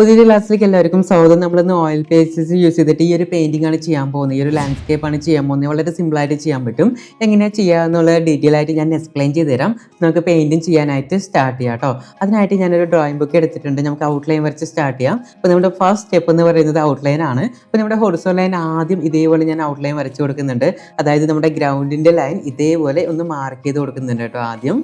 പുതിയൊരു ക്ലാസ്സിലേക്ക് എല്ലാവർക്കും സ്വാഗതം. നമ്മളിന്ന് ഓയിൽ പേസ്റ്റ്സ് യൂസ് ചെയ്തിട്ട് ഈ ഒരു പെയിന്റിംഗ് ആണ് ചെയ്യാൻ പോകുന്നത്. ഈ ഒരു ലാൻഡ്സ്കേപ്പ് ആണ് ചെയ്യാൻ പോകുന്നത്. വളരെ സിമ്പിൾ ആയിട്ട് ചെയ്യാൻ പറ്റും. എങ്ങനെയാണ് ചെയ്യുക എന്നുള്ള ഡീറ്റെയിൽ ആയിട്ട് ഞാൻ എക്സ്പ്ലെയിൻ ചെയ്ത് തരാം. നമുക്ക് പെയിന്റിംഗ് ചെയ്യാനായിട്ട് സ്റ്റാർട്ട് ചെയ്യാം കേട്ടോ അതിനായിട്ട് ഞാനൊരു ഡ്രോയിങ് ബുക്ക് എടുത്തിട്ടുണ്ട്. നമുക്ക് ഔട്ട്ലൈൻ വരച്ച് സ്റ്റാർട്ട് ചെയ്യാം. അപ്പോൾ നമ്മുടെ ഫസ്റ്റ് സ്റ്റെപ്പ് എന്ന് പറയുന്നത് ഔട്ട്ലൈൻ ആണ്. അപ്പോൾ നമ്മുടെ ഹൊറിസോൺ ലൈൻ ആദ്യം ഇതേപോലെ ഞാൻ ഔട്ട്ലൈൻ വരച്ച് കൊടുക്കുന്നുണ്ട്. അതായത് നമ്മുടെ ഗ്രൗണ്ടിന്റെ ലൈൻ ഇതേപോലെ ഒന്ന് മാർക്ക് ചെയ്ത് കൊടുക്കുന്നുണ്ട് കേട്ടോ ആദ്യം.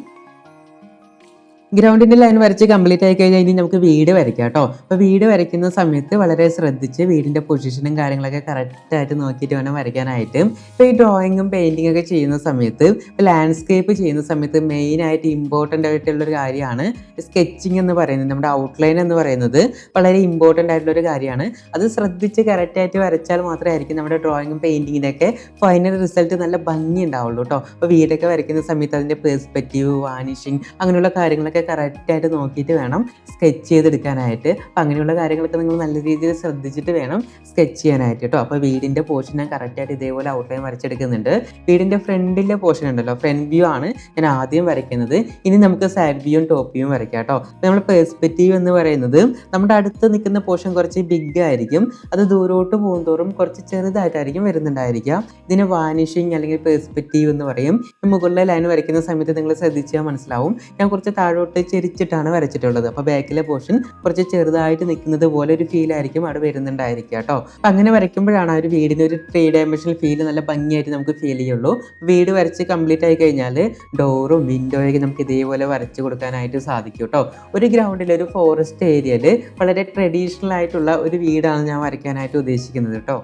ഗ്രൗണ്ടിന്റെ ലൈൻ വരച്ച് കംപ്ലീറ്റ് ആയി കഴിഞ്ഞാൽ ഇനി നമുക്ക് വീട് വരയ്ക്കാം കേട്ടോ. അപ്പോൾ വീട് വരയ്ക്കുന്ന സമയത്ത് വളരെ ശ്രദ്ധിച്ച് വീടിന്റെ പൊസിഷനും കാര്യങ്ങളൊക്കെ കറക്റ്റ് ആയിട്ട് നോക്കിയിട്ട് വേണം വരയ്ക്കാനായിട്ട്. ഇപ്പോൾ ഈ ഡ്രോയിങ്ങും പെയിന്റിംഗ് ഒക്കെ ചെയ്യുന്ന സമയത്ത് ലാൻഡ്സ്കേപ്പ് ചെയ്യുന്ന സമയത്ത് മെയിൻ ആയിട്ട് ഇമ്പോർട്ടന്റ് ആയിട്ടുള്ള ഒരു കാര്യമാണ് സ്കെച്ചിങ് എന്ന് പറയുന്നത്. നമ്മുടെ ഔട്ട്ലൈൻ എന്ന് പറയുന്നത് വളരെ ഇമ്പോർട്ടന്റ് ആയിട്ടുള്ള ഒരു കാര്യമാണ്. അത് ശ്രദ്ധിച്ച് കറക്റ്റ് ആയിട്ട് വരച്ചാൽ മാത്രമേ ആയിരിക്കും നമ്മുടെ ഡ്രോയിങ്ങും പെയിന്റിങ്ങിന്റെ ഒക്കെ ഫൈനൽ റിസൾട്ട് നല്ല ഭംഗി ഉണ്ടാവുള്ളൂ കേട്ടോ. അപ്പോൾ വീടൊക്കെ വരയ്ക്കുന്ന സമയത്ത് അതിന്റെ പെർസ്പെക്റ്റീവ് വാനിഷിങ് അങ്ങനെയുള്ള കാര്യങ്ങളൊക്കെ കറക്റ്റ് ആയിട്ട് നോക്കിയിട്ട് വേണം സ്കെച്ച് ചെയ്തെടുക്കാനായിട്ട്. അപ്പം അങ്ങനെയുള്ള കാര്യങ്ങളൊക്കെ നിങ്ങൾ നല്ല രീതിയിൽ ശ്രദ്ധിച്ചിട്ട് വേണം സ്കെച്ച് ചെയ്യാനായിട്ട് കേട്ടോ. അപ്പോൾ വീടിന്റെ പോർഷൻ ഞാൻ കറക്റ്റായിട്ട് ഇതേപോലെ ഔട്ട്ലൈൻ വരച്ചെടുക്കുന്നുണ്ട്. വീടിന്റെ ഫ്രണ്ടിലെ പോർഷൻ ഉണ്ടല്ലോ ഫ്രണ്ട് വ്യൂ ആണ് ഞാൻ ആദ്യം വരയ്ക്കുന്നത്. ഇനി നമുക്ക് സൈഡ് വ്യൂവും ടോപ്പ് വ്യൂവും വരയ്ക്കാം കേട്ടോ. നമ്മൾ പെർസ്പെക്റ്റീവ് എന്ന് പറയുന്നത് നമ്മുടെ അടുത്ത് നിൽക്കുന്ന പോർഷൻ കുറച്ച് ബിഗ് ആയിരിക്കും. അത് ദൂരോട്ട് പോകുന്തോറും കുറച്ച് ചെറുതായിട്ടായിരിക്കും വരുന്നുണ്ടായിരിക്കുക ഇതിന് വാനിഷിങ് അല്ലെങ്കിൽ പെർസ്പെക്റ്റീവ് എന്ന് പറയും. മുകളിലെ ലൈൻ വരയ്ക്കുന്ന സമയത്ത് നിങ്ങൾ ശ്രദ്ധിച്ചാൽ മനസ്സിലാവും. ഞാൻ കുറച്ച് താഴോട്ട് ചെരിച്ചിട്ടാണ് വരച്ചിട്ടുള്ളത്. അപ്പോൾ ബാക്കിലെ പോർഷൻ കുറച്ച് ചെറുതായിട്ട് നിൽക്കുന്നത് പോലെ ഒരു ഫീൽ ആയിരിക്കും അവിടെ വരുന്നുണ്ടായിരിക്കുക കേട്ടോ. അപ്പം അങ്ങനെ വരയ്ക്കുമ്പോഴാണ് ആ ഒരു വീടിന് ഒരു ത്രീ ഡയമെൻഷണൽ ഫീൽ നല്ല ഭംഗിയായിട്ട് നമുക്ക് ഫീൽ ചെയ്യുള്ളൂ. വീട് വരച്ച് കംപ്ലീറ്റ് ആയി കഴിഞ്ഞാൽ ഡോറും വിൻഡോയൊക്കെ നമുക്ക് ഇതേപോലെ വരച്ച് കൊടുക്കാനായിട്ട് സാധിക്കും കേട്ടോ. ഒരു ഗ്രൗണ്ടിൽ ഒരു ഫോറസ്റ്റ് ഏരിയയിൽ വളരെ ട്രഡീഷണൽ ആയിട്ടുള്ള ഒരു വീടാണ് ഞാൻ വരയ്ക്കാനായിട്ട് ഉദ്ദേശിക്കുന്നത് കേട്ടോ.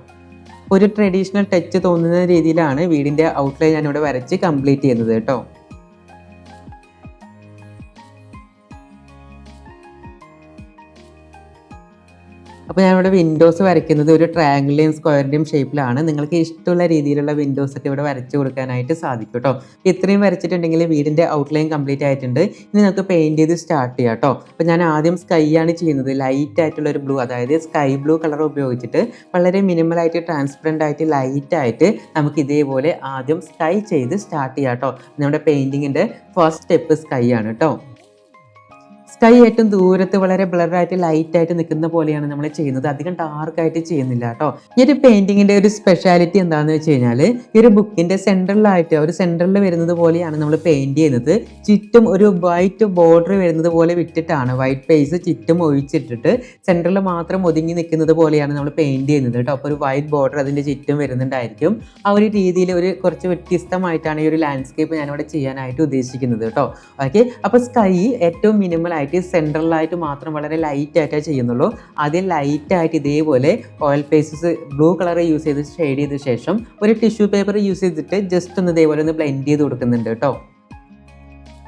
ഒരു ട്രഡീഷണൽ ടച്ച് തോന്നുന്ന രീതിയിലാണ് വീടിന്റെ ഔട്ട്ലൈൻ ഞാനിവിടെ വരച്ച് കംപ്ലീറ്റ് ചെയ്യുന്നത് കേട്ടോ. അപ്പോൾ ഞാനിവിടെ വിൻഡോസ് വരയ്ക്കുന്നത് ഒരു ട്രയാങ്കിളിന്റെയും സ്ക്വയറിന്റെയും ഷേപ്പിലാണ് നിങ്ങൾക്ക് ഇഷ്ടമുള്ള രീതിയിലുള്ള വിൻഡോസ് ഒക്കെ ഇവിടെ വരച്ച് കൊടുക്കാനായിട്ട് സാധിക്കും കേട്ടോ ഇത്രയും വരച്ചിട്ടുണ്ടെങ്കിൽ വീടിന്റെ ഔട്ട്ലൈൻ കംപ്ലീറ്റ് ആയിട്ടുണ്ട്. ഇനി നമുക്ക് പെയിന്റ് ചെയ്ത് സ്റ്റാർട്ട് ചെയ്യാം കേട്ടോ അപ്പോൾ ഞാൻ ആദ്യം സ്കൈ ആണ് ചെയ്യുന്നത്. ലൈറ്റ് ആയിട്ടുള്ള ഒരു ബ്ലൂ അതായത് സ്കൈ ബ്ലൂ കളർ ഉപയോഗിച്ചിട്ട് വളരെ മിനിമൽ ആയിട്ട് ട്രാൻസ്പെറന്റ് ആയിട്ട് ലൈറ്റ് ആയിട്ട് നമുക്ക് ഇതേപോലെ ആദ്യം സ്കൈ ചെയ്ത് സ്റ്റാർട്ട് ചെയ്യാം കേട്ടോ നമ്മുടെ പെയിന്റിങ്ങിന്റെ ഫസ്റ്റ് സ്റ്റെപ്പ് സ്കൈ ആണ് കേട്ടോ സ്കൈ ഏറ്റവും ദൂരത്ത് വളരെ ബ്ലറായിട്ട് ലൈറ്റ് ആയിട്ട് നിൽക്കുന്ന പോലെയാണ് നമ്മൾ ചെയ്യുന്നത്. അധികം ഡാർക്ക് ആയിട്ട് ചെയ്യുന്നില്ല കേട്ടോ ഈ ഒരു പെയിന്റിങ്ങിന്റെ ഒരു സ്പെഷ്യാലിറ്റി എന്താണെന്ന് വെച്ച് കഴിഞ്ഞാൽ ഈ ഒരു ബുക്കിന്റെ സെൻട്രലായിട്ട് ഒരു സെൻട്രലിൽ വരുന്നത് പോലെയാണ് നമ്മൾ പെയിന്റ് ചെയ്യുന്നത്. ചുറ്റും ഒരു വൈറ്റ് ബോർഡർ വരുന്നത് പോലെ വിട്ടിട്ടാണ് വൈറ്റ് പേസ് ചുറ്റും ഒഴിച്ചിട്ടിട്ട് സെൻട്രലിൽ മാത്രം ഒതുങ്ങി നിൽക്കുന്നത് പോലെയാണ് നമ്മൾ പെയിന്റ് ചെയ്യുന്നത് കേട്ടോ അപ്പോൾ ഒരു വൈറ്റ് ബോർഡർ അതിന്റെ ചുറ്റും വരുന്നുണ്ടായിരിക്കും. ആ ഒരു രീതിയിൽ ഒരു കുറച്ച് വ്യത്യസ്തമായിട്ടാണ് ഈ ഒരു ലാൻഡ്സ്കേപ്പ് ഞാനിവിടെ ചെയ്യാനായിട്ട് ഉദ്ദേശിക്കുന്നത് കേട്ടോ ഓക്കെ അപ്പോൾ സ്കൈ ഏറ്റവും മിനിമൽ ആയിട്ട് സെൻട്രലായിട്ട് മാത്രം വളരെ ലൈറ്റ് ആയിട്ടേ ചെയ്യുന്നുള്ളൂ. ആദ്യം ലൈറ്റായിട്ട് ഇതേപോലെ oil pastels blue colour use ചെയ്ത് ഷെയ്ഡ് ചെയ്ത ശേഷം ഒരു ടിഷ്യൂ പേപ്പർ യൂസ് ചെയ്തിട്ട് ജസ്റ്റ് ഒന്ന് ഇതേപോലെ ഒന്ന് ബ്ലെൻഡ് ചെയ്ത് കൊടുക്കുന്നുണ്ട് കേട്ടോ.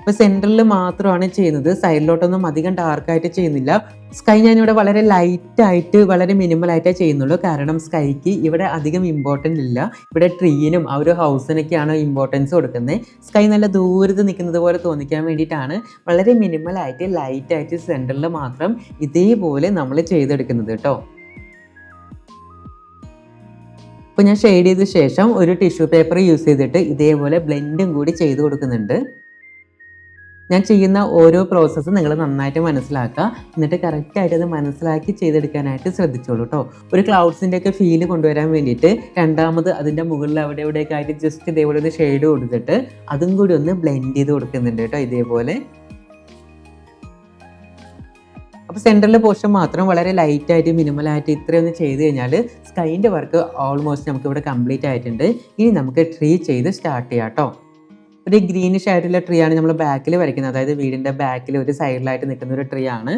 ഇപ്പോൾ സെൻട്രലിൽ മാത്രമാണ് ചെയ്യുന്നത്. സൈഡിലോട്ടൊന്നും അധികം ഡാർക്കായിട്ട് ചെയ്യുന്നില്ല. സ്കൈ ഞാനിവിടെ വളരെ ലൈറ്റ് ആയിട്ട് വളരെ മിനിമൽ ആയിട്ടേ ചെയ്യുന്നുള്ളൂ. കാരണം സ്കൈക്ക് ഇവിടെ അധികം ഇമ്പോർട്ടന്റ് ഇല്ല. ഇവിടെ ട്രീനും ആ ഒരു ഹൗസിനൊക്കെയാണ് ഇമ്പോർട്ടൻസ് കൊടുക്കുന്നത്. സ്കൈ നല്ല ദൂരത്ത് നിൽക്കുന്നത് പോലെ തോന്നിക്കാൻ വേണ്ടിയിട്ടാണ് വളരെ മിനിമൽ ആയിട്ട് ലൈറ്റ് ആയിട്ട് സെന്ററിൽ മാത്രം ഇതേപോലെ നമ്മൾ ചെയ്തെടുക്കുന്നത് കേട്ടോ. അപ്പോൾ ഞാൻ ഷെയ്ഡ് ചെയ്ത ശേഷം ഒരു ടിഷ്യൂ പേപ്പർ യൂസ് ചെയ്തിട്ട് ഇതേപോലെ ബ്ലെൻഡും കൂടി ചെയ്ത് കൊടുക്കുന്നുണ്ട്. ഞാൻ ചെയ്യുന്ന ഓരോ പ്രോസസ്സും നിങ്ങൾ നന്നായിട്ട് മനസ്സിലാക്കുക. എന്നിട്ട് കറക്റ്റായിട്ട് അത് മനസ്സിലാക്കി ചെയ്തെടുക്കാനായിട്ട് ശ്രദ്ധിച്ചോളൂ കേട്ടോ ഒരു ക്ലൗഡ്സിന്റെ ഒക്കെ ഫീൽ കൊണ്ടുവരാൻ വേണ്ടിയിട്ട് രണ്ടാമത് അതിന്റെ മുകളിൽ അവിടെ ഇവിടെയൊക്കെ ആയിട്ട് ജസ്റ്റ് ഇതേപോലെ ഒരു ഷെയ്ഡ് കൊടുത്തിട്ട് അതും കൂടി ഒന്ന് ബ്ലെൻഡ് ചെയ്ത് കൊടുക്കുന്നുണ്ട് കേട്ടോ ഇതേപോലെ. അപ്പോൾ സെന്ററിലെ പോർഷൻ മാത്രം വളരെ ലൈറ്റായിട്ട് മിനിമലായിട്ട് ഇത്രയൊന്ന് ചെയ്ത് കഴിഞ്ഞാൽ സ്കൈന്റെ വർക്ക് ഓൾമോസ്റ്റ് നമുക്ക് ഇവിടെ കംപ്ലീറ്റ് ആയിട്ടുണ്ട്. ഇനി നമുക്ക് ട്രീ ചെയ്ത് സ്റ്റാർട്ട് ചെയ്യാം കേട്ടോ ഒരു ഗ്രീനിഷ് ആയിട്ടുള്ള ട്രീ ആണ് നമ്മൾ ബാക്കിൽ വരയ്ക്കുന്നത്. അതായത് വീടിന്റെ ബാക്കിൽ ഒരു സൈഡിലായിട്ട് നിൽക്കുന്ന ഒരു ട്രീ ആണ്.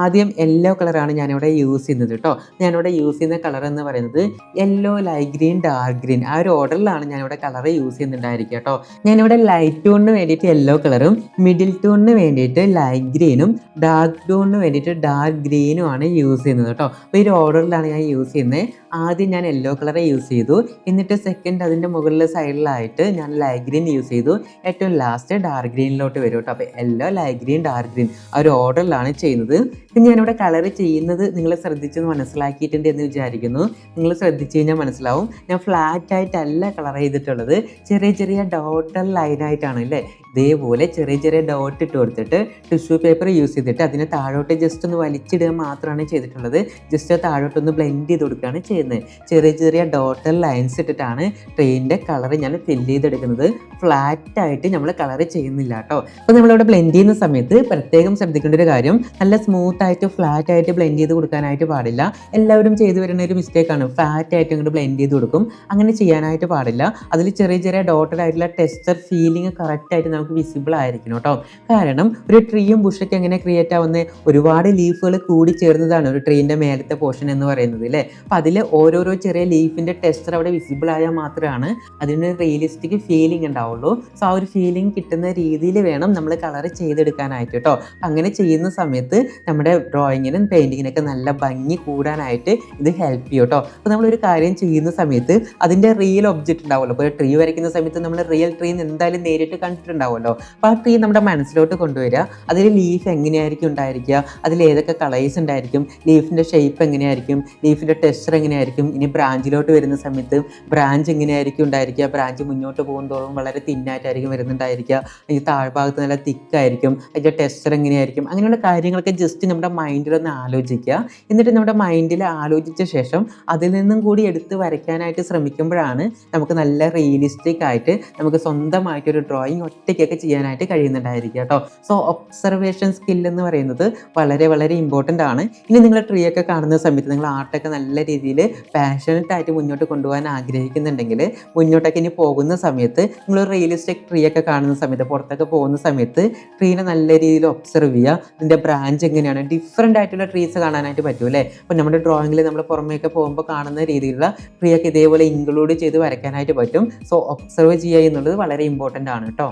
ആദ്യം യെല്ലോ കളറാണ് ഞാനിവിടെ യൂസ് ചെയ്യുന്നത് കേട്ടോ ഞാനിവിടെ യൂസ് ചെയ്യുന്ന കളർ എന്ന് പറയുന്നത് yellow light green dark green ആ ഒരു ഓർഡറിലാണ് ഞാനിവിടെ കളർ യൂസ് ചെയ്യുന്നുണ്ടായിരിക്കുക കേട്ടോ ഞാനിവിടെ ലൈറ്റ് ടൂണിന് വേണ്ടിയിട്ട് യെല്ലോ കളറും മിഡിൽ ടൂണിന് വേണ്ടിയിട്ട് ലൈറ്റ് ഗ്രീനും ഡാർക്ക് ടൂണിന് വേണ്ടിയിട്ട് ഡാർക്ക് ഗ്രീനും ആണ് യൂസ് ചെയ്യുന്നത് കേട്ടോ അപ്പോൾ ഈ ഒരു ഓർഡറിലാണ് ഞാൻ യൂസ് ചെയ്യുന്നത്. ആദ്യം ഞാൻ യെല്ലോ കളർ യൂസ് ചെയ്തു. എന്നിട്ട് സെക്കൻഡ് അതിന്റെ മുകളിലെ സൈഡിലായിട്ട് ഞാൻ ലൈറ്റ് ഗ്രീൻ യൂസ് ചെയ്തു. ഏറ്റവും ലാസ്റ്റ് ഡാർക്ക് ഗ്രീനിലോട്ട് വരും കേട്ടോ. അപ്പോൾ yellow light green dark green ആ ഒരു ഓർഡറിലാണ് ചെയ്യുന്നത്. പിന്നെ ഞാനിവിടെ കളർ ചെയ്യുന്നത് നിങ്ങൾ ശ്രദ്ധിച്ചെന്ന് മനസ്സിലാക്കിയിട്ടുണ്ട് എന്ന് വിചാരിക്കുന്നു. നിങ്ങൾ ശ്രദ്ധിച്ചു കഴിഞ്ഞാൽ മനസ്സിലാവും. ഞാൻ ഫ്ലാറ്റ് ആയിട്ടല്ല കളർ ചെയ്തിട്ടുള്ളത്. ചെറിയ ചെറിയ ഡോട്ടൽ ലൈനായിട്ടാണ് അല്ലേ? ഇതേപോലെ ചെറിയ ചെറിയ ഡോട്ട് ഇട്ട് കൊടുത്തിട്ട് ടിഷ്യൂ പേപ്പർ യൂസ് ചെയ്തിട്ട് അതിനെ താഴോട്ട് ജസ്റ്റ് ഒന്ന് വലിച്ചിടുക മാത്രമാണ് ചെയ്തിട്ടുള്ളത്. ജസ്റ്റ് താഴോട്ടൊന്ന് ബ്ലെൻഡ് ചെയ്ത് കൊടുക്കുകയാണ് ചെയ്യുന്നത്. ചെറിയ ചെറിയ ഡോട്ടൽ ലൈൻസ് ഇട്ടിട്ടാണ് ട്രെയിനിന്റെ കളർ ഞാൻ ഫില്ല് ചെയ്തെടുക്കുന്നത്. ഫ്ലാറ്റായിട്ട് നമ്മൾ കളർ ചെയ്യുന്നില്ല കേട്ടോ. അപ്പോൾ നമ്മളിവിടെ ബ്ലെൻഡ് ചെയ്യുന്ന സമയത്ത് പ്രത്യേകം ശ്രദ്ധിക്കേണ്ട ഒരു കാര്യം നല്ല സ്മൂത്ത് ആയിട്ട് ഫ്ലാറ്റ് ആയിട്ട് ബ്ലെൻഡ് ചെയ്ത് കൊടുക്കാനായിട്ട് പാടില്ല. എല്ലാവരും ചെയ്തു വരുന്ന ഒരു മിസ്റ്റേക്കാണ് ഫ്ലാറ്റ് ആയിട്ട് ഇങ്ങോട്ട് ബ്ലെൻഡ് ചെയ്ത് കൊടുക്കും. അങ്ങനെ ചെയ്യാനായിട്ട് പാടില്ല. അതിൽ ചെറിയ ചെറിയ ഡോട്ടഡ് ആയിട്ടുള്ള ടെക്സ്ചർ ഫീലിംഗ് കറക്റ്റായിട്ട് നമുക്ക് വിസിബിൾ ആയിരിക്കണം കേട്ടോ. കാരണം ഒരു ട്രീയും ബുഷൊക്കെ എങ്ങനെ ക്രിയേറ്റ് ആവുന്നത് ഒരുപാട് ലീഫുകൾ കൂടി ചേർന്നതാണ് ഒരു ട്രീന്റെ മേലത്തെ പോർഷൻ എന്ന് പറയുന്നത് അല്ലേ? അപ്പോൾ അതിൽ ഓരോരോ ചെറിയ ലീഫിന്റെ ടെക്സ്ചർ അവിടെ വിസിബിൾ ആയാൽ മാത്രമാണ് അതിന് റിയലിസ്റ്റിക് ഫീലിംഗ് ഉണ്ടാവുള്ളൂ. സോ ആ ഒരു ഫീലിംഗ് കിട്ടുന്ന രീതിയിൽ വേണം നമ്മൾ കളർ ചെയ്തെടുക്കാനായിട്ട് കേട്ടോ. അങ്ങനെ ചെയ്യുന്ന സമയത്ത് നമ്മുടെ ഡ്രോയിങ്ങിനും പെയിന്റിങ്ങിനൊക്കെ നല്ല ഭംഗി കൂടാനായിട്ട് ഇത് ഹെൽപ്പ് ചെയ്യും കേട്ടോ. അപ്പോൾ നമ്മളൊരു കാര്യം ചെയ്യുന്ന സമയത്ത് അതിന്റെ റിയൽ ഒബ്ജക്റ്റ് ഉണ്ടാവുമല്ലോ. ഇപ്പോൾ ട്രീ വരയ്ക്കുന്ന സമയത്ത് നമ്മൾ റിയൽ ട്രീ എന്തായാലും നേരിട്ട് കണ്ടിട്ടുണ്ടാവുമല്ലോ. അപ്പോൾ ആ ട്രീ നമ്മുടെ മനസ്സിലോട്ട് കൊണ്ടുവരിക. അതിൽ ലീഫ് എങ്ങനെയായിരിക്കും ഉണ്ടായിരിക്കുക? അതിൽ ഏതൊക്കെ കളേഴ്സ് ഉണ്ടായിരിക്കും? ലീഫിന്റെ ഷേപ്പ് എങ്ങനെയായിരിക്കും? ലീഫിന്റെ ടെക്സ്ചർ എങ്ങനെയായിരിക്കും? ഇനി ബ്രാഞ്ചിലോട്ട് വരുന്ന സമയത്ത് ബ്രാഞ്ച് എങ്ങനെയായിരിക്കും ഉണ്ടായിരിക്കുക? ബ്രാഞ്ച് മുന്നോട്ട് പോകുന്തോറും വളരെ തിന്നായിട്ടായിരിക്കും വരുന്നുണ്ടായിരിക്കുക. അതിന്റെ താഴ്ഭാഗത്ത് നല്ല തിക്കായിരിക്കും. അതിന്റെ ടെസ്റ്റർ എങ്ങനെയായിരിക്കും? അങ്ങനെയുള്ള കാര്യങ്ങളൊക്കെ ജസ്റ്റ് നമ്മുടെ മൈൻഡിലൊന്ന് ആലോചിക്കുക. എന്നിട്ട് നമ്മുടെ മൈൻഡിൽ ആലോചിച്ച ശേഷം അതിൽ നിന്നും കൂടി എടുത്ത് വരയ്ക്കാനായിട്ട് ശ്രമിക്കുമ്പോഴാണ് നമുക്ക് നല്ല റിയലിസ്റ്റിക് ആയിട്ട് നമുക്ക് സ്വന്തമായിട്ട് ഒരു ഡ്രോയിങ് ഒറ്റയ്ക്കൊക്കെ ചെയ്യാനായിട്ട് കഴിയുന്നുണ്ടായിരിക്കുക കേട്ടോ. സോ ഒബ്സർവേഷൻ സ്കിൽ എന്ന് പറയുന്നത് വളരെ വളരെ ഇമ്പോർട്ടന്റ് ആണ്. ഇനി നിങ്ങൾ ട്രീ ഒക്കെ കാണുന്ന സമയത്ത് നിങ്ങൾ ആർട്ടൊക്കെ നല്ല രീതിയിൽ പാഷനറ്റ് ആയിട്ട് മുന്നോട്ട് കൊണ്ടുപോകാൻ ആഗ്രഹിക്കുന്നുണ്ടെങ്കിൽ മുന്നോട്ടൊക്കെ ഇനി പോകുന്ന സമയത്ത് നിങ്ങൾ റിയലിസ്റ്റിക് ട്രീ ഒക്കെ കാണുന്ന സമയത്ത് പുറത്തൊക്കെ പോകുന്ന സമയത്ത് ട്രീനെ നല്ല രീതിയിൽ ഒബ്സർവ് ചെയ്യുക. ഇതിന്റെ ബ്രാഞ്ച് എങ്ങനെയാണ്? ഡിഫറെന്റ് ആയിട്ടുള്ള ട്രീസ് കാണാനായിട്ട് പറ്റും അല്ലേ? അപ്പോൾ നമ്മുടെ ഡ്രോയിങ്ങിൽ നമ്മൾ പുറമേയൊക്കെ പോകുമ്പോൾ കാണുന്ന രീതിയിലുള്ള ട്രീ ഒക്കെ ഇതേപോലെ ഇൻക്ലൂഡ് ചെയ്ത് വരയ്ക്കാനായിട്ട് പറ്റും. സോ ഒബ്സർവ് ചെയ്യുക എന്നുള്ളത് വളരെ ഇമ്പോർട്ടന്റ് ആണ് കേട്ടോ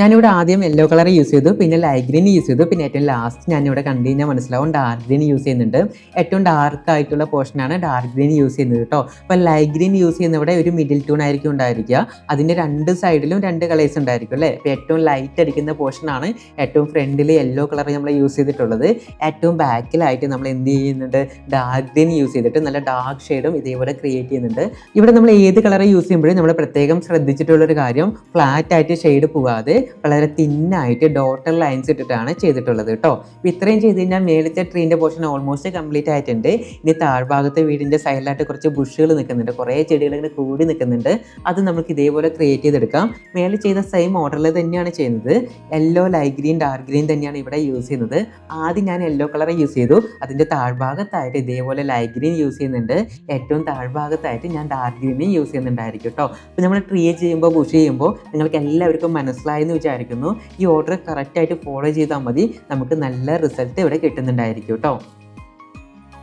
ഞാനിവിടെ ആദ്യം യെല്ലോ കളർ യൂസ് ചെയ്തു പിന്നെ ലൈറ്റ് ഗ്രീൻ യൂസ് ചെയ്തു പിന്നെ ഏറ്റവും ലാസ്റ്റ് ഞാനിവിടെ കണ്ടു കഴിഞ്ഞാൽ മനസ്സിലാവും ഡാർക്ക് ഗ്രീൻ യൂസ് ചെയ്യുന്നുണ്ട്. ഏറ്റവും ഡാർക്ക് ആയിട്ടുള്ള പോർഷനാണ് ഡാർക്ക് ഗ്രീൻ യൂസ് ചെയ്യുന്നത് കേട്ടോ അപ്പോൾ ലൈറ്റ് ഗ്രീൻ യൂസ് ചെയ്യുന്നവിടെ ഒരു മിഡിൽ ടൂൺ ആയിരിക്കും ഉണ്ടായിരിക്കുക. അതിന്റെ രണ്ട് സൈഡിലും രണ്ട് കളേഴ്സ് ഉണ്ടായിരിക്കും അല്ലേ? അപ്പോൾ ഏറ്റവും ലൈറ്റ് അടിക്കുന്ന പോർഷനാണ് ഏറ്റവും ഫ്രണ്ടിൽ യെല്ലോ കളർ നമ്മൾ യൂസ് ചെയ്തിട്ടുള്ളത്. ഏറ്റവും ബാക്കിലായിട്ട് നമ്മൾ എന്ത് ചെയ്യുന്നുണ്ട്? ഡാർക്ക് ഗ്രീൻ യൂസ് ചെയ്തിട്ട് നല്ല ഡാർക്ക് ഷെയ്ഡും ഇതേപോലെ ക്രിയേറ്റ് ചെയ്യുന്നുണ്ട്. ഇവിടെ നമ്മൾ ഏത് കളർ യൂസ് ചെയ്യുമ്പോഴും നമ്മൾ പ്രത്യേകം ശ്രദ്ധിച്ചിട്ടുള്ളൊരു കാര്യം ഫ്ലാറ്റ് ആയിട്ട് ഷെയ്ഡ് പോകാതെ വളരെ തിന്നായിട്ട് ഡോട്ടർ ലൈൻസ് ഇട്ടിട്ടാണ് ചെയ്തിട്ടുള്ളത് കേട്ടോ. അപ്പോൾ ഇത്രയും ചെയ്ത് കഴിഞ്ഞാൽ മേലത്തെ ട്രീന്റെ പോർഷൻ ഓൾമോസ്റ്റ് കംപ്ലീറ്റ് ആയിട്ടുണ്ട്. ഇനി താഴ്ഭാഗത്തെ വീടിന്റെ സൈഡിലായിട്ട് കുറച്ച് ബുഷുകൾ നിൽക്കുന്നുണ്ട്. കുറേ ചെടികൾ ഇങ്ങനെ കൂടി നിൽക്കുന്നുണ്ട്. അത് നമുക്ക് ഇതേപോലെ ക്രിയേറ്റ് ചെയ്തെടുക്കാം. മേലെ ചെയ്ത സെയിം ഓർഡറിൽ തന്നെയാണ് ചെയ്യുന്നത്. Yellow light green dark green തന്നെയാണ് ഇവിടെ യൂസ് ചെയ്യുന്നത്. ആദ്യം ഞാൻ യെല്ലോ കളർ യൂസ് ചെയ്തു. അതിന്റെ താഴ്ഭാഗത്തായിട്ട് ഇതേപോലെ ലൈറ്റ് ഗ്രീൻ യൂസ് ചെയ്യുന്നുണ്ട്. ഏറ്റവും താഴ്ഭാഗത്തായിട്ട് ഞാൻ ഡാർക്ക് ഗ്രീനും യൂസ് ചെയ്യുന്നുണ്ടായിരിക്കും കേട്ടോ. അപ്പോൾ നമ്മൾ ട്രീ ചെയ്യുമ്പോൾ ബുഷ് ചെയ്യുമ്പോൾ നിങ്ങൾക്ക് എല്ലാവർക്കും മനസ്സിലായെന്ന് വിചാരിക്കുന്നു. ഈ ഓർഡർ കറക്റ്റായിട്ട് ഫോളോ ചെയ്താൽ മതി. നമുക്ക് നല്ല റിസൾട്ട് ഇവിടെ കിട്ടുന്നുണ്ടായിരിക്കും കേട്ടോ.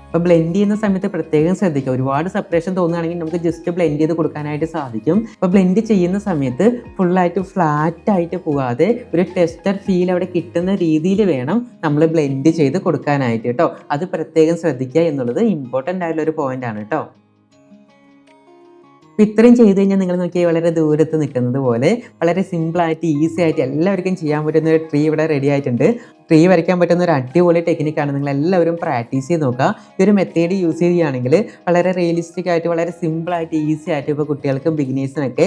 അപ്പോൾ ബ്ലെൻഡ് ചെയ്യുന്ന സമയത്ത് പ്രത്യേകം ശ്രദ്ധിക്കുക. ഒരുപാട് സെപ്പറേഷൻ തോന്നുകയാണെങ്കിൽ നമുക്ക് ജസ്റ്റ് ബ്ലെൻഡ് ചെയ്ത് കൊടുക്കാനായിട്ട് സാധിക്കും. അപ്പോൾ ബ്ലെൻഡ് ചെയ്യുന്ന സമയത്ത് ഫുള്ളായിട്ട് ഫ്ലാറ്റ് ആയിട്ട് പോകാതെ ഒരു ടെസ്റ്റർ ഫീൽ അവിടെ കിട്ടുന്ന രീതിയിൽ വേണം നമ്മൾ ബ്ലെൻഡ് ചെയ്ത് കൊടുക്കാനായിട്ട് കേട്ടോ. അത് പ്രത്യേകം ശ്രദ്ധിക്കുക എന്നുള്ളത് ഇമ്പോർട്ടന്റ് ആയിട്ടുള്ള ഒരു പോയിന്റ് ആണ് കേട്ടോ. അപ്പോൾ ഇത്രയും ചെയ്ത് കഴിഞ്ഞാൽ നിങ്ങൾ നോക്കിയാൽ വളരെ ദൂരത്ത് നിൽക്കുന്നത് പോലെ വളരെ സിമ്പിളായിട്ട് ഈസി ആയിട്ട് എല്ലാവർക്കും ചെയ്യാൻ പറ്റുന്ന ഒരു ട്രീ ഇവിടെ റെഡി ആയിട്ടുണ്ട്. ട്രീ വരയ്ക്കാൻ പറ്റുന്ന ഒരു അടിപൊളി ടെക്നിക്കാണ് നിങ്ങൾ എല്ലാവരും പ്രാക്ടീസ് ചെയ്ത് നോക്കുക. ഈ ഒരു മെത്തേഡ് യൂസ് ചെയ്യുകയാണെങ്കിൽ വളരെ റിയലിസ്റ്റിക് ആയിട്ട് വളരെ സിമ്പിളായിട്ട് ഈസി ആയിട്ട് ഇപ്പോൾ കുട്ടികൾക്കും ബിഗിനേഴ്സിനൊക്കെ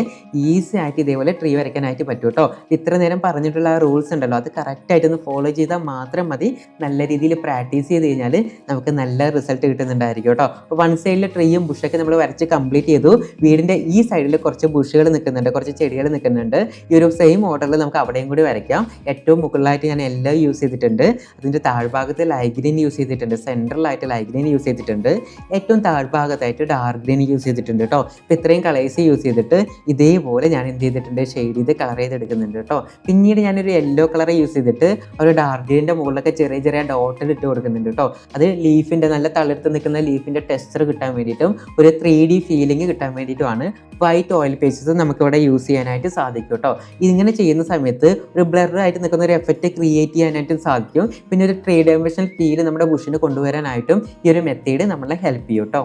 ഈസി ആയിട്ട് ഇതേപോലെ ട്രീ വരയ്ക്കാനായിട്ട് പറ്റും കേട്ടോ ഇത്ര നേരം പറഞ്ഞിട്ടുള്ള റൂൾസ് ഉണ്ടല്ലോ. അത് കറക്റ്റായിട്ട് ഒന്ന് ഫോളോ ചെയ്താൽ മാത്രം മതി. നല്ല രീതിയിൽ പ്രാക്ടീസ് ചെയ്ത് കഴിഞ്ഞാൽ നമുക്ക് നല്ല റിസൾട്ട് കിട്ടുന്നുണ്ടായിരിക്കും കേട്ടോ അപ്പോൾ വൺ സൈഡിലെ ട്രീയും ബുഷൊക്കെ നമ്മൾ വരച്ച് കംപ്ലീറ്റ് ചെയ്തു. വീടിന്റെ ഈ സൈഡിൽ കുറച്ച് ബുഷുകൾ നിൽക്കുന്നുണ്ട് കുറച്ച് ചെടികൾ നിൽക്കുന്നുണ്ട്. ഈ ഒരു സെയിം ഓർഡറിൽ നമുക്ക് അവിടെയും കൂടി വരയ്ക്കാം. ഏറ്റവും മുകളിലായിട്ട് ഞാൻ എല്ലാം യൂസ് ചെയ്തിട്ടുണ്ട്. അതിന്റെ താഴ്ഭാഗത്ത് ലൈഗ്രീൻ ഗ്രീൻ യൂസ് ചെയ്തിട്ടുണ്ട്. സെൻട്രലായിട്ട് ആയിട്ട് ഗ്രീൻ യൂസ് ചെയ്തിട്ടുണ്ട്. ഏറ്റവും താഴ്ഭാഗത്തായിട്ട് ഡാർക്ക് ഗ്രീൻ യൂസ് ചെയ്തിട്ടുണ്ട് കേട്ടോ അപ്പോൾ ഇത്രയും കളേഴ്സ് യൂസ് ചെയ്തിട്ട് ഇതേപോലെ ഞാൻ എന്ത് ചെയ്തിട്ടുണ്ട്? ഷെയ്ഡ് ചെയ്ത് കളർ ചെയ്തെടുക്കുന്നുണ്ട് കേട്ടോ പിന്നീട് ഞാനൊരു യെല്ലോ കളർ യൂസ് ചെയ്തിട്ട് ഒരു ഡാർക്ക് ഗ്രീന്റെ മുകളിലൊക്കെ ചെറിയ ചെറിയ ഡോട്ടിൽ ഇട്ട് കൊടുക്കുന്നുണ്ട് കേട്ടോ അത് ലീഫിന്റെ നല്ല തളിർത്ത് നിൽക്കുന്ന ലീഫിന്റെ ടെക്സ്ചർ കിട്ടാൻ വേണ്ടിയിട്ടും ഒരു ത്രീ ഡി ഫീലിംഗ് കിട്ടാൻ വേണ്ടിയിട്ടുമാണ് വൈറ്റ് ഓയിൽ പേസ്റ്റസ് നമുക്കിവിടെ യൂസ് ചെയ്യാനായിട്ട് സാധിക്കും കേട്ടോ ഇതിങ്ങനെ ചെയ്യുന്ന സമയത്ത് ഒരു ബ്ലർ ആയിട്ട് നിൽക്കുന്ന ഒരു എഫക്റ്റ് ക്രിയേറ്റ് ചെയ്യാനായിട്ട് സാധിക്കും പിന്നെ ഒരു ത്രീ ഡയമെൻഷണൽ ഫീൽ നമ്മുടെ ബുഷിന് കൊണ്ടുവരാനായിട്ടും ഈ ഒരു മെത്തേഡ് നമ്മളെ ഹെൽപ്പ് ചെയ്യും കേട്ടോ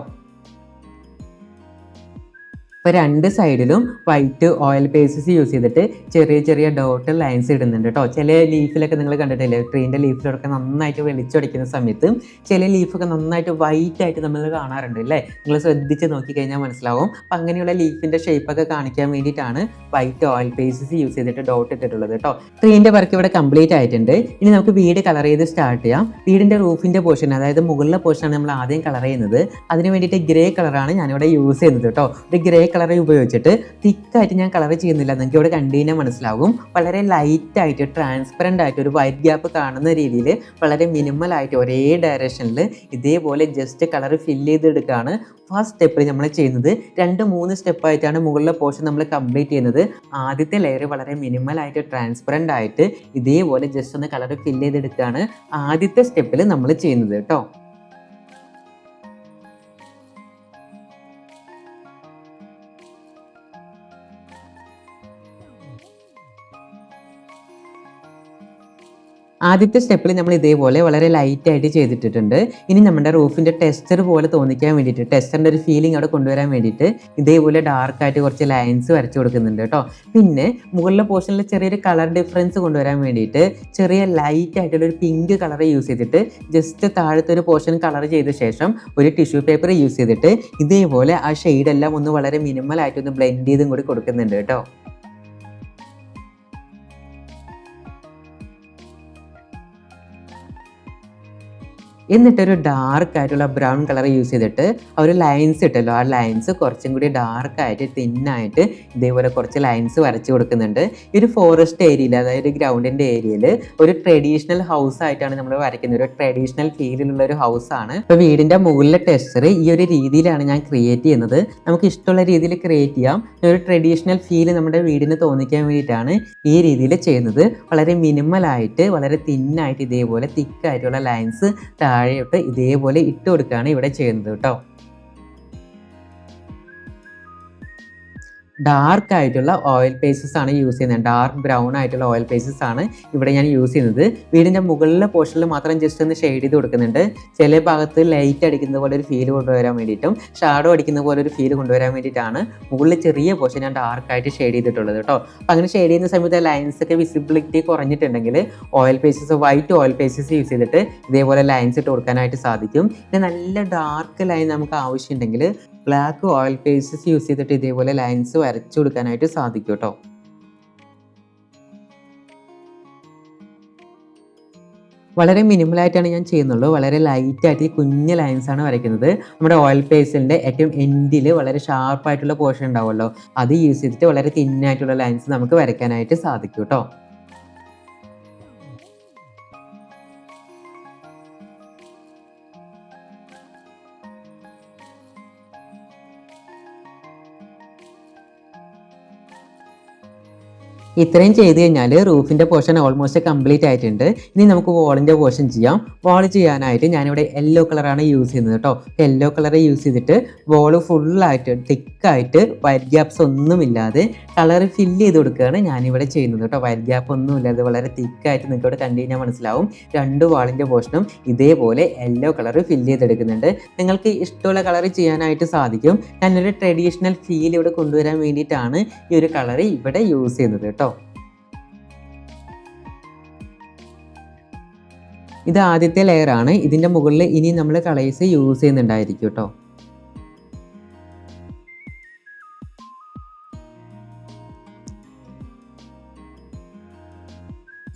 അപ്പോൾ രണ്ട് സൈഡിലും വൈറ്റ് ഓയിൽ പേസ്റ്റ്സ് യൂസ് ചെയ്തിട്ട് ചെറിയ ചെറിയ ഡോട്ട് ലൈൻസ് ഇടുന്നുണ്ട് കേട്ടോ ചില ലീഫിലൊക്കെ നിങ്ങൾ കണ്ടിട്ടില്ലേ? ട്രീന്റെ ലീഫിലൊക്കെ നന്നായിട്ട് വെളിച്ചടിക്കുന്ന സമയത്ത് ചില ലീഫൊക്കെ നന്നായിട്ട് വൈറ്റ് ആയിട്ട് നമ്മൾ കാണാറുണ്ട് അല്ലേ നിങ്ങൾ ശ്രദ്ധിച്ച് നോക്കിക്കഴിഞ്ഞാൽ മനസ്സിലാവും. അപ്പം അങ്ങനെയുള്ള ലീഫിന്റെ ഷേപ്പൊക്കെ കാണിക്കാൻ വേണ്ടിയിട്ടാണ് വൈറ്റ് ഓയിൽ പേസ്റ്റ്സ് യൂസ് ചെയ്തിട്ട് ഡോട്ട് ഇട്ടിട്ടുള്ളത് കേട്ടോ ട്രീന്റെ വർക്ക് ഇവിടെ കംപ്ലീറ്റ് ആയിട്ടുണ്ട്. ഇനി നമുക്ക് വീട് കളർ ചെയ്ത് സ്റ്റാർട്ട് ചെയ്യാം. വീടിന്റെ റൂഫിന്റെ പോർഷൻ അതായത് മുകളിലെ പോർഷനാണ് നമ്മൾ ആദ്യം കളർ ചെയ്യുന്നത്. അതിന് വേണ്ടിയിട്ട് ഗ്രേ കളറാണ് ഞാനിവിടെ യൂസ് ചെയ്യുന്നത് കേട്ടോ ഒരു ഗ്രേ കളർ ഉപയോഗിച്ചിട്ട് തിക്കായിട്ട് ഞാൻ കളർ ചെയ്യുന്നില്ല. നിങ്ങൾക്ക് ഇവിടെ കണ്ടു കഴിഞ്ഞാൽ മനസ്സിലാവും. വളരെ ലൈറ്റ് ആയിട്ട് ട്രാൻസ്പെറന്റ് ആയിട്ട് ഒരു വൈറ്റ് ഗ്യാപ്പ് കാണുന്ന രീതിയിൽ വളരെ മിനിമൽ ആയിട്ട് ഒരേ ഡയറക്ഷനിൽ ഇതേപോലെ ജസ്റ്റ് കളർ ഫില്ല് ചെയ്തെടുക്കുകയാണ് ഫസ്റ്റ് സ്റ്റെപ്പിൽ നമ്മൾ ചെയ്യുന്നത്. രണ്ട് മൂന്ന് സ്റ്റെപ്പായിട്ടാണ് മുകളിലെ പോർഷൻ നമ്മൾ കംപ്ലീറ്റ് ചെയ്യുന്നത്. ആദ്യത്തെ ലെയർ വളരെ മിനിമൽ ആയിട്ട് ട്രാൻസ്പെറന്റ് ആയിട്ട് ഇതേപോലെ ജസ്റ്റ് ഒന്ന് കളർ ഫില്ല് ചെയ്തെടുക്കുകയാണ് ആദ്യത്തെ സ്റ്റെപ്പിൽ നമ്മൾ ചെയ്യുന്നത് കേട്ടോ. ആദ്യത്തെ സ്റ്റെപ്പിൽ നമ്മൾ ഇതേപോലെ വളരെ ലൈറ്റ് ആയിട്ട് ചെയ്തിട്ടിട്ടുണ്ട്. ഇനി നമ്മുടെ റൂഫിന്റെ ടെസ്റ്റർ പോലെ തോന്നിക്കാൻ വേണ്ടിയിട്ട് ടെക്സ്ചറിന്റെ ഒരു ഫീലിംഗ് അവിടെ കൊണ്ടുവരാൻ വേണ്ടിയിട്ട് ഇതേപോലെ ഡാർക്ക് ആയിട്ട് കുറച്ച് ലൈൻസ് വരച്ചു കൊടുക്കുന്നുണ്ട് കേട്ടോ. പിന്നെ മുകളിലെ പോർഷനിൽ ചെറിയൊരു കളർ ഡിഫറൻസ് കൊണ്ടുവരാൻ വേണ്ടിയിട്ട് ചെറിയ ലൈറ്റ് ആയിട്ടുള്ള ഒരു പിങ്ക് കളർ യൂസ് ചെയ്തിട്ട് ജസ്റ്റ് താഴത്തെ ഒരു പോർഷൻ കളർ ചെയ്ത ശേഷം ഒരു ടിഷ്യൂ പേപ്പർ യൂസ് ചെയ്തിട്ട് ഇതേപോലെ ആ ഷെയ്ഡെല്ലാം ഒന്ന് വളരെ മിനിമൽ ആയിട്ട് ഒന്ന് ബ്ലെൻഡ് ചെയ്തും കൂടി കൊടുക്കുന്നുണ്ട് കേട്ടോ. എന്നിട്ടൊരു ഡാർക്ക് ആയിട്ടുള്ള ബ്രൗൺ കളർ യൂസ് ചെയ്തിട്ട് ആ ഒരു ലൈൻസ് ഇട്ടല്ലോ. ആ ലൈൻസ് കുറച്ചും കൂടി ഡാർക്ക് ആയിട്ട് തിന്നായിട്ട് ഇതേപോലെ കുറച്ച് ലൈൻസ് വരച്ച് കൊടുക്കുന്നുണ്ട്. ഈ ഒരു ഫോറസ്റ്റ് ഏരിയയിൽ അതായത് ഗ്രൗണ്ടിന്റെ ഏരിയയിൽ ഒരു ട്രഡീഷണൽ ഹൗസ് ആയിട്ടാണ് നമ്മൾ വരയ്ക്കുന്നത്. ഒരു ട്രഡീഷണൽ ഫീലിലുള്ള ഒരു ഹൗസ് ആണ്. ഇപ്പോൾ വീടിന്റെ മുകളിലെ ടെക്സ്ചർ ഈ ഒരു രീതിയിലാണ് ഞാൻ ക്രിയേറ്റ് ചെയ്യുന്നത്. നമുക്ക് ഇഷ്ടമുള്ള രീതിയിൽ ക്രിയേറ്റ് ചെയ്യാം. ഒരു ട്രഡീഷണൽ ഫീൽ നമ്മുടെ വീടിന് തോന്നിക്കാൻ വേണ്ടിയിട്ടാണ് ഈ രീതിയിൽ ചെയ്യുന്നത്. വളരെ മിനിമലായിട്ട് വളരെ തിന്നായിട്ട് ഇതേപോലെ തിക്കായിട്ടുള്ള ലൈൻസ് താഴെയോട്ട് ഇതേപോലെ ഇട്ട് കൊടുക്കുകയാണ് ഇവിടെ ചെയ്യുന്നത് കേട്ടോ. ഡാർക്ക് ആയിട്ടുള്ള ഓയിൽ പേസസ് ആണ് യൂസ് ചെയ്യുന്നത്. ഡാർക്ക് ബ്രൗൺ ആയിട്ടുള്ള ഓയിൽ പേസസ് ആണ് ഇവിടെ ഞാൻ യൂസ് ചെയ്യുന്നത്. വീടിന്റെ മുകളിലെ പോർഷനിൽ മാത്രം ജസ്റ്റ് ഒന്ന് ഷെയ്ഡ് ചെയ്ത് കൊടുക്കുന്നുണ്ട്. ചില ഭാഗത്ത് ലൈറ്റ് അടിക്കുന്ന പോലെ ഒരു ഫീൽ കൊണ്ടുവരാൻ വേണ്ടിയിട്ടും ഷാഡോ അടിക്കുന്ന പോലെ ഒരു ഫീൽ കൊണ്ടുവരാൻ വേണ്ടിയിട്ടാണ് മുകളിൽ ചെറിയ പോർഷൻ ഞാൻ ഡാർക്ക് ആയിട്ട് ഷെയ്ഡ് ചെയ്തിട്ടുള്ളത് കേട്ടോ. അപ്പോൾ അങ്ങനെ ഷെയ്ഡ് ചെയ്യുന്ന സമയത്ത് ലൈൻസ് ഒക്കെ visibility കുറഞ്ഞിട്ടുണ്ടെങ്കിൽ oil paces white oil paces use ചെയ്തിട്ട് ഇതേപോലെ ലൈൻസ് ഇട്ട് കൊടുക്കാനായിട്ട് സാധിക്കും. പിന്നെ നല്ല ഡാർക്ക് ലൈൻ നമുക്ക് ആവശ്യമുണ്ടെങ്കിൽ ബ്ലാക്ക് ഓയിൽ പേസ്റ്റ്സ് യൂസ് ചെയ്തിട്ട് ഇതേപോലെ ലൈൻസ് വരച്ചു കൊടുക്കാനായിട്ട് സാധിക്കും കേട്ടോ വളരെ മിനിമലായിട്ടാണ് ഞാൻ ചെയ്യുന്നുള്ളൂ. വളരെ ലൈറ്റായിട്ട് ഈ കുഞ്ഞ് ലൈൻസ് ആണ് വരയ്ക്കുന്നത്. നമ്മുടെ ഓയിൽ പേസ്റ്റിന്റെ ഏറ്റവും എൻഡിൽ വളരെ ഷാർപ്പായിട്ടുള്ള പോർഷൻ ഉണ്ടാവുമല്ലോ. അത് യൂസ് ചെയ്തിട്ട് വളരെ തിന്നായിട്ടുള്ള ലൈൻസ് നമുക്ക് വരയ്ക്കാനായിട്ട് സാധിക്കും കേട്ടോ ഇത്രയും ചെയ്ത് കഴിഞ്ഞാൽ റൂഫിന്റെ പോർഷൻ ഓൾമോസ്റ്റ് കംപ്ലീറ്റ് ആയിട്ടുണ്ട്. ഇനി നമുക്ക് വാളിന്റെ പോർഷൻ ചെയ്യാം. വാൾ ചെയ്യാനായിട്ട് ഞാനിവിടെ യെല്ലോ കളറാണ് യൂസ് ചെയ്യുന്നത് കേട്ടോ യെല്ലോ കളർ യൂസ് ചെയ്തിട്ട് വാൾ ഫുള്ളായിട്ട് തിക്കായിട്ട് വൈറ്റ് ഗ്യാപ്സ് ഒന്നുമില്ലാതെ കളർ ഫില്ല് ചെയ്ത് കൊടുക്കുകയാണ് ഞാനിവിടെ ചെയ്യുന്നത് കേട്ടോ വൈറ്റ് ഗ്യാപ്പ് ഒന്നുമില്ലാതെ വളരെ തിക്കായിട്ട് നിങ്ങൾക്ക് ഇവിടെ കണ്ടു കഴിഞ്ഞാൽ മനസ്സിലാവും. രണ്ട് വാളിന്റെ പോർഷനും ഇതേപോലെ യെല്ലോ കളർ ഫില്ല് ചെയ്തെടുക്കുന്നുണ്ട്. നിങ്ങൾക്ക് ഇഷ്ടമുള്ള കളർ ചെയ്യാനായിട്ട് സാധിക്കും. ഞാനൊരു ട്രഡീഷണൽ ഫീൽ ഇവിടെ കൊണ്ടുവരാൻ വേണ്ടിയിട്ടാണ് ഈ ഒരു കളർ ഇവിടെ യൂസ് ചെയ്യുന്നത് കേട്ടോ ഇത് ആദ്യത്തെ ലെയറാണ് ഇതിന്റെ മുകളിൽ ഇനി നമ്മൾ കളേഴ്സ് യൂസ് ചെയ്യുന്നുണ്ടായിരിക്കും കേട്ടോ.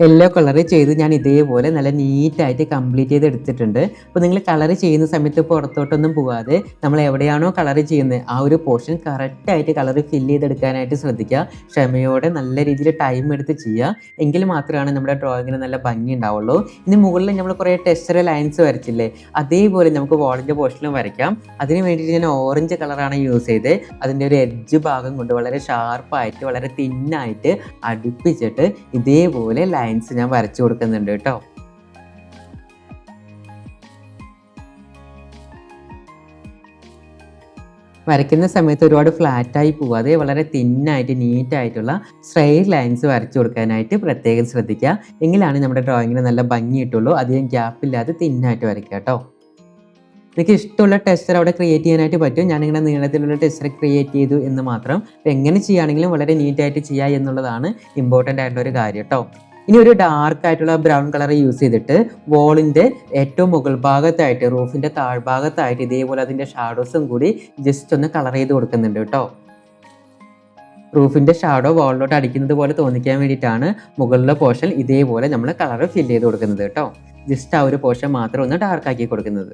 യെല്ലോ കളർ ചെയ്ത് ഞാൻ ഇതേപോലെ നല്ല നീറ്റായിട്ട് കംപ്ലീറ്റ് ചെയ്ത് എടുത്തിട്ടുണ്ട്. അപ്പോൾ നിങ്ങൾ കളർ ചെയ്യുന്ന സമയത്ത് പുറത്തോട്ടൊന്നും പോകാതെ നമ്മൾ എവിടെയാണോ കളർ ചെയ്യുന്നത് ആ ഒരു പോർഷൻ കറക്റ്റായിട്ട് കളർ ഫില്ല് ചെയ്തെടുക്കാനായിട്ട് ശ്രദ്ധിക്കുക. ക്ഷമയോടെ നല്ല രീതിയിൽ ടൈം എടുത്ത് ചെയ്യുക. എങ്കിൽ മാത്രമാണ് നമ്മുടെ ഡ്രോയിങ്ങിന് നല്ല ഭംഗി ഉണ്ടാവുള്ളൂ. ഇനി മുകളിൽ നമ്മൾ കുറേ ടെക്സ്ചർ ലൈൻസ് വരച്ചില്ലേ അതേപോലെ നമുക്ക് വോളിന്റെ പോർഷനും വരയ്ക്കാം. അതിന് വേണ്ടിയിട്ട് ഞാൻ ഓറഞ്ച് കളറാണ് യൂസ് ചെയ്ത്. അതിന്റെ ഒരു എഡ്ജ് ഭാഗം കൊണ്ട് വളരെ ഷാർപ്പായിട്ട് വളരെ തിന്നായിട്ട് അടുപ്പിച്ചിട്ട് ഇതേപോലെ ലൈൻസ് ഞാൻ വരച്ചു കൊടുക്കുന്നുണ്ട് കേട്ടോ. വരയ്ക്കുന്ന സമയത്ത് ഒരുപാട് ഫ്ലാറ്റായി പോവാതെ വളരെ തിന്നായിട്ട് നീറ്റായിട്ടുള്ള സ്ട്രെയിറ്റ് ലൈൻസ് വരച്ചു കൊടുക്കാനായിട്ട് പ്രത്യേകം ശ്രദ്ധിക്കുക. എങ്കിലാണ് നമ്മുടെ ഡ്രോയിങ്ങിന് നല്ല ഭംഗി കിട്ടുള്ളൂ. അധികം ഗ്യാപ്പില്ലാതെ തിന്നായിട്ട് വരയ്ക്കുക കേട്ടോ. നിങ്ങൾക്ക് ഇഷ്ടമുള്ള ടെസ്റ്റർ അവിടെ ക്രിയേറ്റ് ചെയ്യാനായിട്ട് പറ്റും. ഞാനിങ്ങനെ നീളത്തിലുള്ള ടെസ്റ്റർ ക്രിയേറ്റ് ചെയ്തു എന്ന് മാത്രം. എങ്ങനെ ചെയ്യുകയാണെങ്കിലും വളരെ നീറ്റായിട്ട് ചെയ്യുക എന്നുള്ളതാണ് ഇമ്പോർട്ടന്റ് ആയിട്ടുള്ള ഒരു കാര്യം കേട്ടോ. ഇനി ഒരു ഡാർക്ക് ആയിട്ടുള്ള ബ്രൗൺ കളർ യൂസ് ചെയ്തിട്ട് വോളിന്റെ ഏറ്റവും മുകൾ ഭാഗത്തായിട്ട് റൂഫിന്റെ താഴ്ഭാഗത്തായിട്ട് ഇതേപോലെ അതിന്റെ ഷാഡോസും കൂടി ജസ്റ്റ് ഒന്ന് കളർ ചെയ്ത് കൊടുക്കുന്നുണ്ട് കേട്ടോ. റൂഫിന്റെ ഷാഡോ വാളിലോട്ട് അടിക്കുന്നത് പോലെ തോന്നിക്കാൻ വേണ്ടിയിട്ടാണ് മുകളിലെ പോർഷൻ ഇതേപോലെ നമ്മൾ കളർ ഫില്ല് ചെയ്ത് കൊടുക്കുന്നത് കേട്ടോ. ജസ്റ്റ് ആ ഒരു പോർഷൻ മാത്രം ഒന്ന് ഡാർക്ക് ആക്കി കൊടുക്കുന്നത്.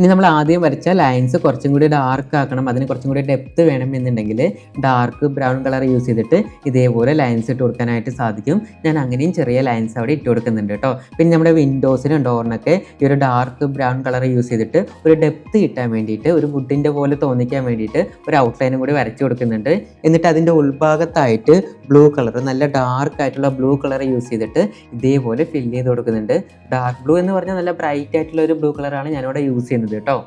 ഇനി നമ്മൾ ആദ്യം വരച്ച ലൈൻസ് കുറച്ചും കൂടി ഡാർക്ക് ആക്കണം. അതിന് കുറച്ചും കൂടി ഡെപ്ത് വേണം എന്നുണ്ടെങ്കിൽ ഡാർക്ക് ബ്രൗൺ കളർ യൂസ് ചെയ്തിട്ട് ഇതേപോലെ ലൈൻസ് ഇട്ട് കൊടുക്കാനായിട്ട് സാധിക്കും. ഞാൻ അങ്ങനെയും ചെറിയ ലൈൻസ് അവിടെ ഇട്ട് കൊടുക്കുന്നുണ്ട് കേട്ടോ. പിന്നെ നമ്മുടെ വിൻഡോസിനും ഡോറിനൊക്കെ ഈ ഒരു ഡാർക്ക് ബ്രൗൺ കളർ യൂസ് ചെയ്തിട്ട് ഒരു ഡെപ്ത് കിട്ടാൻ വേണ്ടിയിട്ട് ഒരു വുഡിന്റെ പോലെ തോന്നിക്കാൻ വേണ്ടിയിട്ട് ഒരു ഔട്ട്ലൈനും കൂടി വരച്ചു കൊടുക്കുന്നുണ്ട്. എന്നിട്ട് അതിന്റെ ഉൾഭാഗത്തായിട്ട് ബ്ലൂ കളർ നല്ല ഡാർക്ക് ആയിട്ടുള്ള ബ്ലൂ കളർ യൂസ് ചെയ്തിട്ട് ഇതേപോലെ ഫില്ല് ചെയ്ത് കൊടുക്കുന്നുണ്ട്. ഡാർക്ക് ബ്ലൂ എന്ന് പറഞ്ഞാൽ നല്ല ബ്രൈറ്റ് ആയിട്ടുള്ള ഒരു ബ്ലൂ കളറാണ് ഞാനിവിടെ യൂസ് ചെയ്യുന്നത്. കേട്ടോ.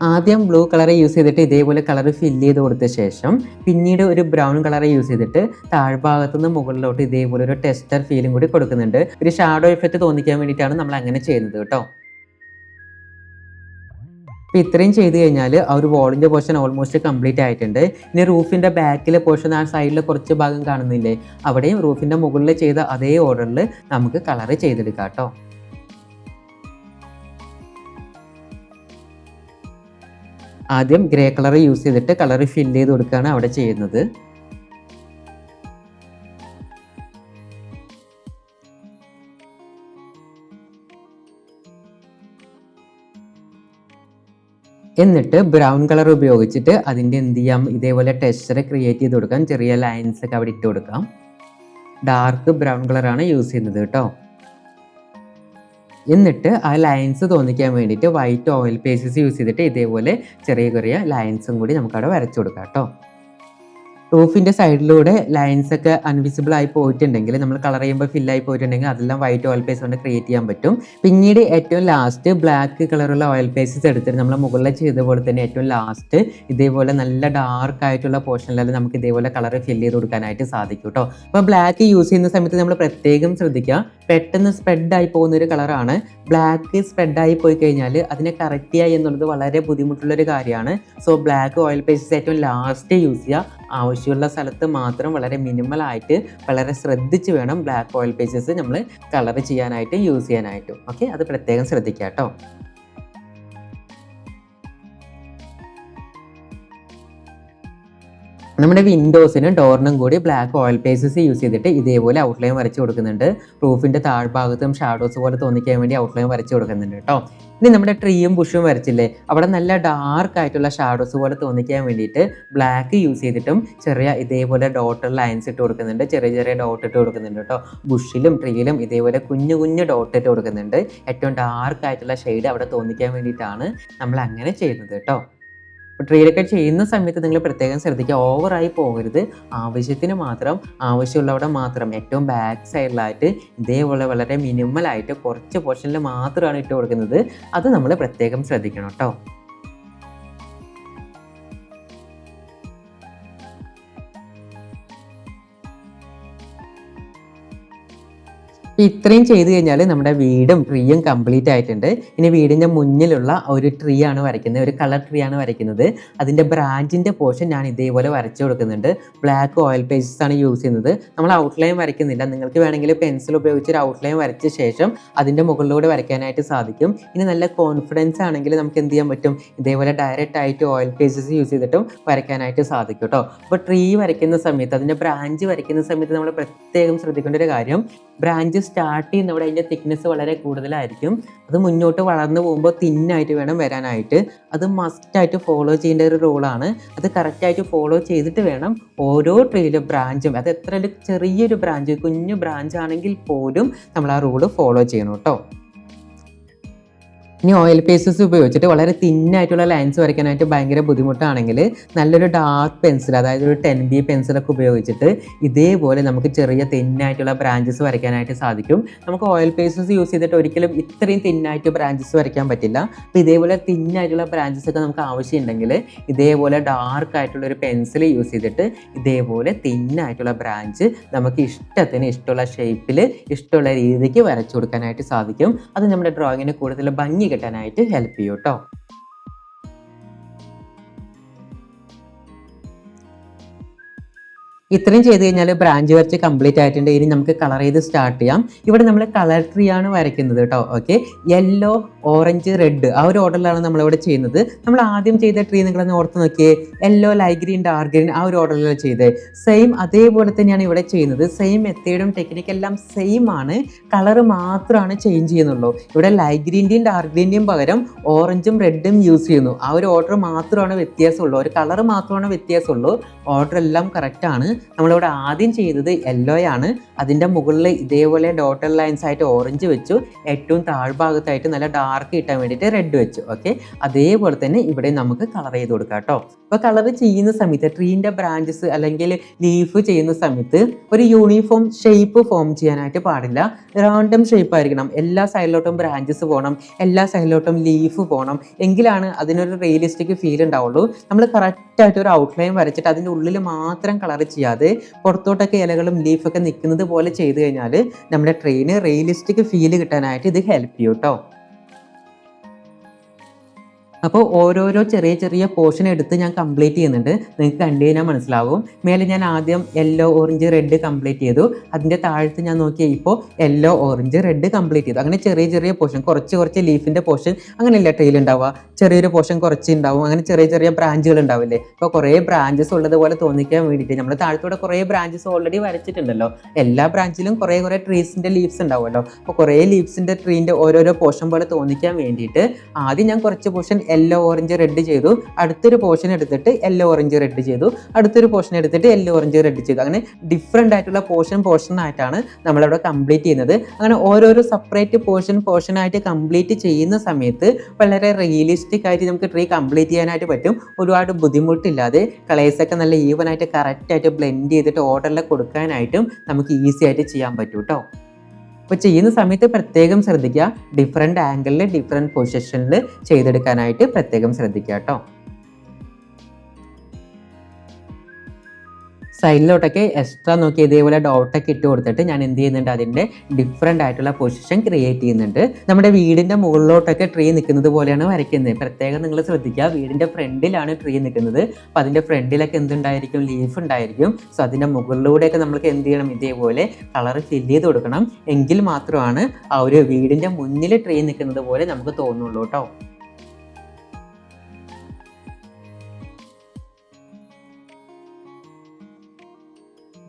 ആദ്യം ബ്ലൂ കളർ യൂസ് ചെയ്തിട്ട് ഇതേപോലെ കളർ ഫില്ല് ചെയ്ത് കൊടുത്ത ശേഷം പിന്നീട് ഒരു ബ്രൗൺ കളർ യൂസ് ചെയ്തിട്ട് താഴ്ഭാഗത്തു നിന്ന് മുകളിലോട്ട് ഇതേപോലെ ഒരു ടെസ്റ്റർ ഫീലും കൂടി കൊടുക്കുന്നുണ്ട്. ഒരു ഷാഡോ എഫക്റ്റ് തോന്നിക്കാൻ വേണ്ടിയിട്ടാണ് നമ്മൾ അങ്ങനെ ചെയ്യുന്നത് കേട്ടോ. അപ്പോൾ ഇത്രയും ചെയ്ത് കഴിഞ്ഞാൽ ആ ഒരു വോളിന്റെ പോർഷൻ ഓൾമോസ്റ്റ് കംപ്ലീറ്റ് ആയിട്ടുണ്ട്. ഇനി റൂഫിന്റെ ബാക്കിലെ പോർഷൻ ആ സൈഡിലെ കുറച്ച് ഭാഗം കാണുന്നില്ലേ? അവിടെയും റൂഫിന്റെ മുകളിൽ ചെയ്ത അതേ ഓർഡറിൽ നമുക്ക് കളർ ചെയ്തെടുക്കാം കേട്ടോ. ആദ്യം ഗ്രേ കളർ യൂസ് ചെയ്തിട്ട് കളർ ഫില്ല് ചെയ്ത് കൊടുക്കുകയാണ് അവിടെ ചെയ്യുന്നത്. എന്നിട്ട് ബ്രൗൺ കളർ ഉപയോഗിച്ചിട്ട് അതിന്റെ എന്ത് ചെയ്യാം? ഇതേപോലെ ടെക്സ്ചർ ക്രിയേറ്റ് ചെയ്ത് കൊടുക്കാം. ചെറിയ ലൈൻസ് ഒക്കെ അവിടെ ഇട്ട് കൊടുക്കാം. ഡാർക്ക് ബ്രൗൺ കളറാണ് യൂസ് ചെയ്യുന്നത് കേട്ടോ. എന്നിട്ട് ആ ലൈൻസ് തോന്നിക്കാൻ വേണ്ടിയിട്ട് വൈറ്റ് ഓയിൽ പേസസ് യൂസ് ചെയ്തിട്ട് ഇതേപോലെ ചെറിയ ചെറിയ ലൈൻസും കൂടി നമുക്കവിടെ വരച്ചു കൊടുക്കാം കേട്ടോ. റൂഫിന്റെ സൈഡിലൂടെ ലൈൻസ് ഒക്കെ അൺവിസിബിൾ ആയി പോയിട്ടുണ്ടെങ്കിൽ നമ്മൾ കളർ ചെയ്യുമ്പോൾ ഫില്ലായി പോയിട്ടുണ്ടെങ്കിൽ അതെല്ലാം വൈറ്റ് ഓയിൽ പേസ് കൊണ്ട് ക്രിയേറ്റ് ചെയ്യാൻ പറ്റും. പിന്നീട് ഏറ്റവും ലാസ്റ്റ് ബ്ലാക്ക് കളറുള്ള ഓയിൽ പേസസ് എടുത്തിട്ട് നമ്മൾ മുകളിൽ ചെയ്ത പോലെ തന്നെ ഏറ്റവും ലാസ്റ്റ് ഇതേപോലെ നല്ല ഡാർക്ക് ആയിട്ടുള്ള പോർഷനിലെല്ലാം നമുക്ക് ഇതേപോലെ കളർ ഫില്ല് ചെയ്ത് കൊടുക്കാനായിട്ട് സാധിക്കും കേട്ടോ അപ്പോൾ ബ്ലാക്ക് യൂസ് ചെയ്യുന്ന സമയത്ത് നമ്മൾ പ്രത്യേകം ശ്രദ്ധിക്കുക. പെട്ടെന്ന് സ്പ്രെഡ് ആയി പോകുന്ന ഒരു കളറാണ് ബ്ലാക്ക് സ്പ്രെഡ് ആയി പോയി കഴിഞ്ഞാൽ അതിനെ കറക്റ്റ് ചെയ്യുക എന്നുള്ളത് വളരെ ബുദ്ധിമുട്ടുള്ള ഒരു കാര്യമാണ്. സോ ബ്ലാക്ക് ഓയിൽ പേസസ് ഏറ്റവും ലാസ്റ്റ് യൂസ് ചെയ്യുക. ആവശ്യമുള്ള സ്ഥലത്ത് മാത്രം വളരെ മിനിമലായിട്ട് വളരെ ശ്രദ്ധിച്ച് വേണം ബ്ലാക്ക് ഓയിൽ പേസസ് നമ്മൾ കളർ ചെയ്യാനായിട്ട് യൂസ് ചെയ്യാനായിട്ട്. ഓക്കെ അത് പ്രത്യേകം ശ്രദ്ധിക്കുക കേട്ടോ നമ്മുടെ വിൻഡോസിനും ഡോറിനും കൂടി ബ്ലാക്ക് ഓയിൽ പേസസ് യൂസ് ചെയ്തിട്ട് ഇതേപോലെ ഔട്ട്ലൈൻ വരച്ച് കൊടുക്കുന്നുണ്ട്. റൂഫിന്റെ താഴ്ഭാഗത്തും ഷാഡോസ് പോലെ തോന്നിക്കാൻ വേണ്ടി ഔട്ട്ലൈൻ വരച്ച് കൊടുക്കുന്നുണ്ട് കേട്ടോ ഇനി നമ്മുടെ ട്രീയും ബുഷും വരച്ചില്ലേ? അവിടെ നല്ല ഡാർക്ക് ആയിട്ടുള്ള ഷാഡോസ് പോലെ തോന്നിക്കാൻ വേണ്ടിയിട്ട് ബ്ലാക്ക് യൂസ് ചെയ്തിട്ടും ചെറിയ ഇതേപോലെ ഡോട്ട് ലൈൻസ് ഇട്ട് കൊടുക്കുന്നുണ്ട്. ചെറിയ ചെറിയ ഡോട്ട് ഇട്ട് കൊടുക്കുന്നുണ്ട് കേട്ടോ. ബുഷിലും ട്രീയിലും ഇതേപോലെ കുഞ്ഞു കുഞ്ഞു ഡോട്ട് ഇട്ട് കൊടുക്കുന്നുണ്ട്. ഏറ്റവും ഡാർക്ക് ആയിട്ടുള്ള ഷെയ്ഡ് അവിടെ തോന്നിക്കാൻ വേണ്ടിയിട്ടാണ് നമ്മൾ അങ്ങനെ ചെയ്യുന്നത് കേട്ടോ. ട്രീലൊക്കെ ചെയ്യുന്ന സമയത്ത് നിങ്ങൾ പ്രത്യേകം ശ്രദ്ധിക്കുക. ഓവറായി പോകരുത്. ആവശ്യത്തിന് മാത്രം ആവശ്യമുള്ളവിടെ മാത്രം. ഏറ്റവും ബാക്ക് സൈഡിലായിട്ട് ഇതേപോലെ വളരെ മിനിമലായിട്ട് കുറച്ച് പോർഷനിൽ മാത്രമാണ് ഇട്ട് കൊടുക്കുന്നത്. അത് നമ്മൾ പ്രത്യേകം ശ്രദ്ധിക്കണം കേട്ടോ. അപ്പോൾ ഇത്രയും ചെയ്ത് കഴിഞ്ഞാൽ നമ്മുടെ വീടും ട്രീയും കംപ്ലീറ്റ് ആയിട്ടുണ്ട്. ഇനി വീടിന്റെ മുന്നിലുള്ള ഒരു ട്രീ ആണ് വരയ്ക്കുന്നത്. ഒരു കളർ ട്രീ ആണ് വരയ്ക്കുന്നത്. അതിന്റെ ബ്രാഞ്ചിന്റെ പോർഷൻ ഞാൻ ഇതേപോലെ വരച്ചു കൊടുക്കുന്നുണ്ട്. ബ്ലാക്ക് ഓയിൽ പേജസ് ആണ് യൂസ് ചെയ്യുന്നത്. നമ്മൾ ഔട്ട്ലൈൻ വരയ്ക്കുന്നില്ല. നിങ്ങൾക്ക് വേണമെങ്കിൽ പെൻസിൽ ഉപയോഗിച്ച് ഒരു ഔട്ട്ലൈൻ വരച്ച ശേഷം അതിന്റെ മുകളിലൂടെ വരയ്ക്കാനായിട്ട് സാധിക്കും. ഇനി നല്ല കോൺഫിഡൻസ് ആണെങ്കിൽ നമുക്ക് എന്ത് ചെയ്യാൻ പറ്റും? ഇതേപോലെ ഡയറക്റ്റ് ആയിട്ട് ഓയിൽ പേജസ് യൂസ് ചെയ്തിട്ടും വരയ്ക്കാനായിട്ട് സാധിക്കും കേട്ടോ അപ്പോൾ ട്രീ വരയ്ക്കുന്ന സമയത്ത് അതിന്റെ ബ്രാഞ്ച് വരയ്ക്കുന്ന സമയത്ത് നമ്മൾ പ്രത്യേകം ശ്രദ്ധിക്കേണ്ട ഒരു കാര്യം. ബ്രാഞ്ച് സ്റ്റാർട്ട് ചെയ്യുന്നവിടെ അതിന്റെ തിക്നെസ് വളരെ കൂടുതലായിരിക്കും. അത് മുന്നോട്ട് വളർന്നു പോകുമ്പോൾ തിന്നായിട്ട് വേണം വരാനായിട്ട്. അത് മസ്റ്റായിട്ട് ഫോളോ ചെയ്യേണ്ട ഒരു റോളാണ് അത് കറക്റ്റായിട്ട് ഫോളോ ചെയ്തിട്ട് വേണം ഓരോ ട്രീയിലും ബ്രാഞ്ചും അത് എത്ര ചെറിയൊരു ബ്രാഞ്ച് കുഞ്ഞു ബ്രാഞ്ച് ആണെങ്കിൽ പോലും നമ്മൾ ആ റൂൾ ഫോളോ ചെയ്യണം കേട്ടോ. ഇനി ഓയിൽ പേസസ് ഉപയോഗിച്ചിട്ട് വളരെ തിന്നായിട്ടുള്ള ലൈൻസ് വരയ്ക്കാനായിട്ട് ഭയങ്കര ബുദ്ധിമുട്ടാണെങ്കിൽ നല്ലൊരു ഡാർക്ക് പെൻസിൽ അതായത് ഒരു ടെൻ ബി പെൻസിലൊക്കെ ഉപയോഗിച്ചിട്ട് ഇതേപോലെ നമുക്ക് ചെറിയ തിന്നായിട്ടുള്ള ബ്രാഞ്ചസ് വരയ്ക്കാനായിട്ട് സാധിക്കും. നമുക്ക് ഓയിൽ പേസസ് യൂസ് ചെയ്തിട്ട് ഒരിക്കലും ഇത്രയും തിന്നായിട്ട് ബ്രാഞ്ചസ് വരയ്ക്കാൻ പറ്റില്ല. അപ്പോൾ ഇതേപോലെ തിന്നായിട്ടുള്ള ബ്രാഞ്ചസ് ഒക്കെ നമുക്ക് ആവശ്യമുണ്ടെങ്കിൽ ഇതേപോലെ ഡാർക്ക് ആയിട്ടുള്ള ഒരു പെൻസിൽ യൂസ് ചെയ്തിട്ട് ഇതേപോലെ തിന്നായിട്ടുള്ള ബ്രാഞ്ച് നമുക്ക് ഇഷ്ടത്തിന് ഇഷ്ടമുള്ള ഷേപ്പിൽ ഇഷ്ടമുള്ള രീതിക്ക് വരച്ചു കൊടുക്കാനായിട്ട് സാധിക്കും. അത് നമ്മുടെ ഡ്രോയിങ്ങിന് കൂടുതൽ ഭംഗി കിട്ടാനായിട്ട് ഹെൽപ്പ് ചെയ്യും കേട്ടോ ഇത്രയും ചെയ്ത് കഴിഞ്ഞാൽ ബ്രാഞ്ച് വരച്ച് കംപ്ലീറ്റ് ആയിട്ടുണ്ട്. ഇനി നമുക്ക് കളർ ചെയ്ത് സ്റ്റാർട്ട് ചെയ്യാം. ഇവിടെ നമ്മൾ കളർ ട്രീ ആണ് വരയ്ക്കുന്നത് കേട്ടോ. ഓക്കെ യെല്ലോ ഓറഞ്ച് റെഡ് ആ ഒരു ഓർഡറിലാണ് നമ്മളിവിടെ ചെയ്യുന്നത്. നമ്മൾ ആദ്യം ചെയ്ത ട്രീ നിങ്ങളൊന്ന് ഓർത്ത് നോക്കിയേ. Yellow light green dark green ആ ഒരു ഓർഡറിലാണ് ചെയ്തത് സെയിം അതേപോലെ തന്നെയാണ് ഇവിടെ ചെയ്യുന്നത്. സെയിം മെത്തേഡും ടെക്നിക്കെല്ലാം സെയിം ആണ്. കളർ മാത്രമാണ് ചേഞ്ച് ചെയ്യുന്നുള്ളൂ. ഇവിടെ ലൈറ്റ് ഗ്രീന്റെയും ഡാർക്ക് ഗ്രീന്റെയും പകരം ഓറഞ്ചും റെഡും യൂസ് ചെയ്യുന്നു. ആ ഒരു ഓർഡർ മാത്രമാണ് വ്യത്യാസമുള്ളൂ. ഒരു കളർ മാത്രമാണ് വ്യത്യാസമുള്ളൂ. ഓർഡർ എല്ലാം കറക്റ്റാണ് നമ്മളിവിടെ ആദ്യം ചെയ്തത് യെല്ലോ ആണ് അതിന്റെ മുകളിൽ ഇതേപോലെ ഡോട്ടർ ലൈൻസ് ആയിട്ട് ഓറഞ്ച് വെച്ചു. ഏറ്റവും താഴ്ഭാഗത്തായിട്ട് നല്ല ഡാർക്ക് കിട്ടാൻ വേണ്ടിയിട്ട് റെഡ് വെച്ചു. ഓക്കെ അതേപോലെ തന്നെ ഇവിടെ നമുക്ക് കളർ ചെയ്ത് കൊടുക്കാം കേട്ടോ. അപ്പോൾ കളർ ചെയ്യുന്ന സമയത്ത് ട്രീന്റെ ബ്രാഞ്ചസ് അല്ലെങ്കിൽ ലീഫ് ചെയ്യുന്ന സമയത്ത് ഒരു യൂണിഫോം ഷേപ്പ് ഫോം ചെയ്യാനായിട്ട് പാടില്ല. റാൻഡം ഷേപ്പ് ആയിരിക്കണം. എല്ലാ സൈഡിലോട്ടും ബ്രാഞ്ചസ് പോകണം. എല്ലാ സൈഡിലോട്ടും ലീഫ് പോകണം. എങ്കിലാണ് അതിനൊരു റിയലിസ്റ്റിക് ഫീൽ ഉണ്ടാവുള്ളൂ. നമ്മൾ കറക്റ്റായിട്ട് ഒരു ഔട്ട്ലൈൻ വരച്ചിട്ട് അതിന്റെ ഉള്ളിൽ മാത്രം കളർ ചെയ്യാതെ പുറത്തോട്ടൊക്കെ ഇലകളും ലീഫൊക്കെ നിൽക്കുന്നത് പോലെ ചെയ്ത് കഴിഞ്ഞാൽ നമ്മുടെ ട്രെയിന് റിയലിസ്റ്റിക് ഫീൽ കിട്ടാനായിട്ട് ഇത് ഹെൽപ്പ് ചെയ്യും കേട്ടോ അപ്പോൾ ഓരോരോ ചെറിയ ചെറിയ പോർഷൻ എടുത്ത് ഞാൻ കംപ്ലീറ്റ് ചെയ്യുന്നുണ്ട്. നിങ്ങൾക്ക് കണ്ടു കഴിഞ്ഞാൽ മനസ്സിലാവും. മേലെ ഞാൻ ആദ്യം യെല്ലോ ഓറഞ്ച് റെഡ് കംപ്ലീറ്റ് ചെയ്തു. അതിന്റെ താഴത്ത് ഞാൻ നോക്കിയാൽ ഇപ്പോൾ യെല്ലോ ഓറഞ്ച് റെഡ് കംപ്ലീറ്റ് ചെയ്തു. അങ്ങനെ ചെറിയ ചെറിയ പോർഷൻ കുറച്ച് കുറച്ച് ലീഫിന്റെ പോർഷൻ അങ്ങനെയല്ല ട്രെയിൽ ഉണ്ടാവുക? ചെറിയൊരു പോർഷൻ കുറച്ച് ഉണ്ടാവും അങ്ങനെ ചെറിയ ചെറിയ ബ്രാഞ്ചുകൾ ഉണ്ടാവില്ലേ? അപ്പോൾ കുറേ ബ്രാഞ്ചസ് ഉള്ളതുപോലെ തോന്നിക്കാൻ വേണ്ടിയിട്ട് നമ്മൾ താഴത്തൂടെ കുറേ ബ്രാഞ്ചസ് ഓൾറെഡി വരച്ചിട്ടുണ്ടല്ലോ. എല്ലാ ബ്രാഞ്ചിലും കുറേ കുറേ ട്രീസിന്റെ ലീവ്സ് ഉണ്ടാവുമല്ലോ. അപ്പോൾ കുറേ ലീവ്സിന്റെ ട്രീന്റെ ഓരോരോ പോർഷൻ പോലെ തോന്നിക്കാൻ വേണ്ടിയിട്ട് ആദ്യം ഞാൻ കുറച്ച് പോർഷൻ യെല്ലോ ഓറഞ്ച് റെഡ് ചെയ്തു. അടുത്തൊരു പോർഷൻ എടുത്തിട്ട് യെല്ലോ ഓറഞ്ച് റെഡ് ചെയ്തു. അടുത്തൊരു പോർഷൻ എടുത്തിട്ട് യെല്ലോ ഓറഞ്ച് റെഡ് ചെയ്തു. അങ്ങനെ ഡിഫറെന്റ് ആയിട്ടുള്ള പോർഷൻ പോർഷൻ ആയിട്ടാണ് നമ്മളവിടെ കംപ്ലീറ്റ് ചെയ്യുന്നത്. അങ്ങനെ ഓരോരോ സെപ്പറേറ്റ് പോർഷൻ പോർഷൻ ആയിട്ട് കംപ്ലീറ്റ് ചെയ്യുന്ന സമയത്ത് വളരെ റിയലിസ്റ്റിക് ആയിട്ട് നമുക്ക് ട്രീ കംപ്ലീറ്റ് ചെയ്യാനായിട്ട് പറ്റും. ഒരുപാട് ബുദ്ധിമുട്ടില്ലാതെ കളേഴ്സ് ഒക്കെ നല്ല ഈവൻ ആയിട്ട് കറക്റ്റായിട്ട് ബ്ലെൻഡ് ചെയ്തിട്ട് ഓർഡറിൽ കൊടുക്കാനായിട്ടും നമുക്ക് ഈസി ആയിട്ട് ചെയ്യാൻ പറ്റും കേട്ടോ അപ്പോൾ ചെയ്യുന്ന സമയത്ത് പ്രത്യേകം ശ്രദ്ധിക്കുക. ഡിഫറെന്റ് ആംഗിളിൽ ഡിഫറെന്റ് പൊസിഷനിൽ ചെയ്തെടുക്കാനായിട്ട് പ്രത്യേകം ശ്രദ്ധിക്കുക കേട്ടോ. സൈഡിലോട്ടൊക്കെ എക്സ്ട്രാ നോക്കി ഇതേപോലെ ഡോട്ടൊക്കെ ഇട്ട് കൊടുത്തിട്ട് ഞാൻ എന്ത് ചെയ്യുന്നുണ്ട്? അതിന്റെ ഡിഫറെന്റ് ആയിട്ടുള്ള പൊസിഷൻ ക്രിയേറ്റ് ചെയ്യുന്നുണ്ട്. നമ്മുടെ വീടിന്റെ മുകളിലോട്ടൊക്കെ ട്രീ നിൽക്കുന്നത് പോലെയാണ് വരയ്ക്കുന്നത്. പ്രത്യേകം നിങ്ങൾ ശ്രദ്ധിക്കുക. വീടിന്റെ ഫ്രണ്ടിലാണ് ട്രീ നിൽക്കുന്നത്. അപ്പോൾ അതിന്റെ ഫ്രണ്ടിലൊക്കെ എന്തുണ്ടായിരിക്കും? ലീഫ് ഉണ്ടായിരിക്കും. സോ അതിന്റെ മുകളിലൂടെയൊക്കെ നമ്മൾക്ക് എന്ത് ചെയ്യണം? ഇതേപോലെ കളർ ഫില്ല് ചെയ്ത് കൊടുക്കണം. എങ്കിൽ മാത്രമാണ് ആ ഒരു വീടിന്റെ മുന്നിൽ ട്രീ നിൽക്കുന്നത് പോലെ നമുക്ക് തോന്നുള്ളൂ കേട്ടോ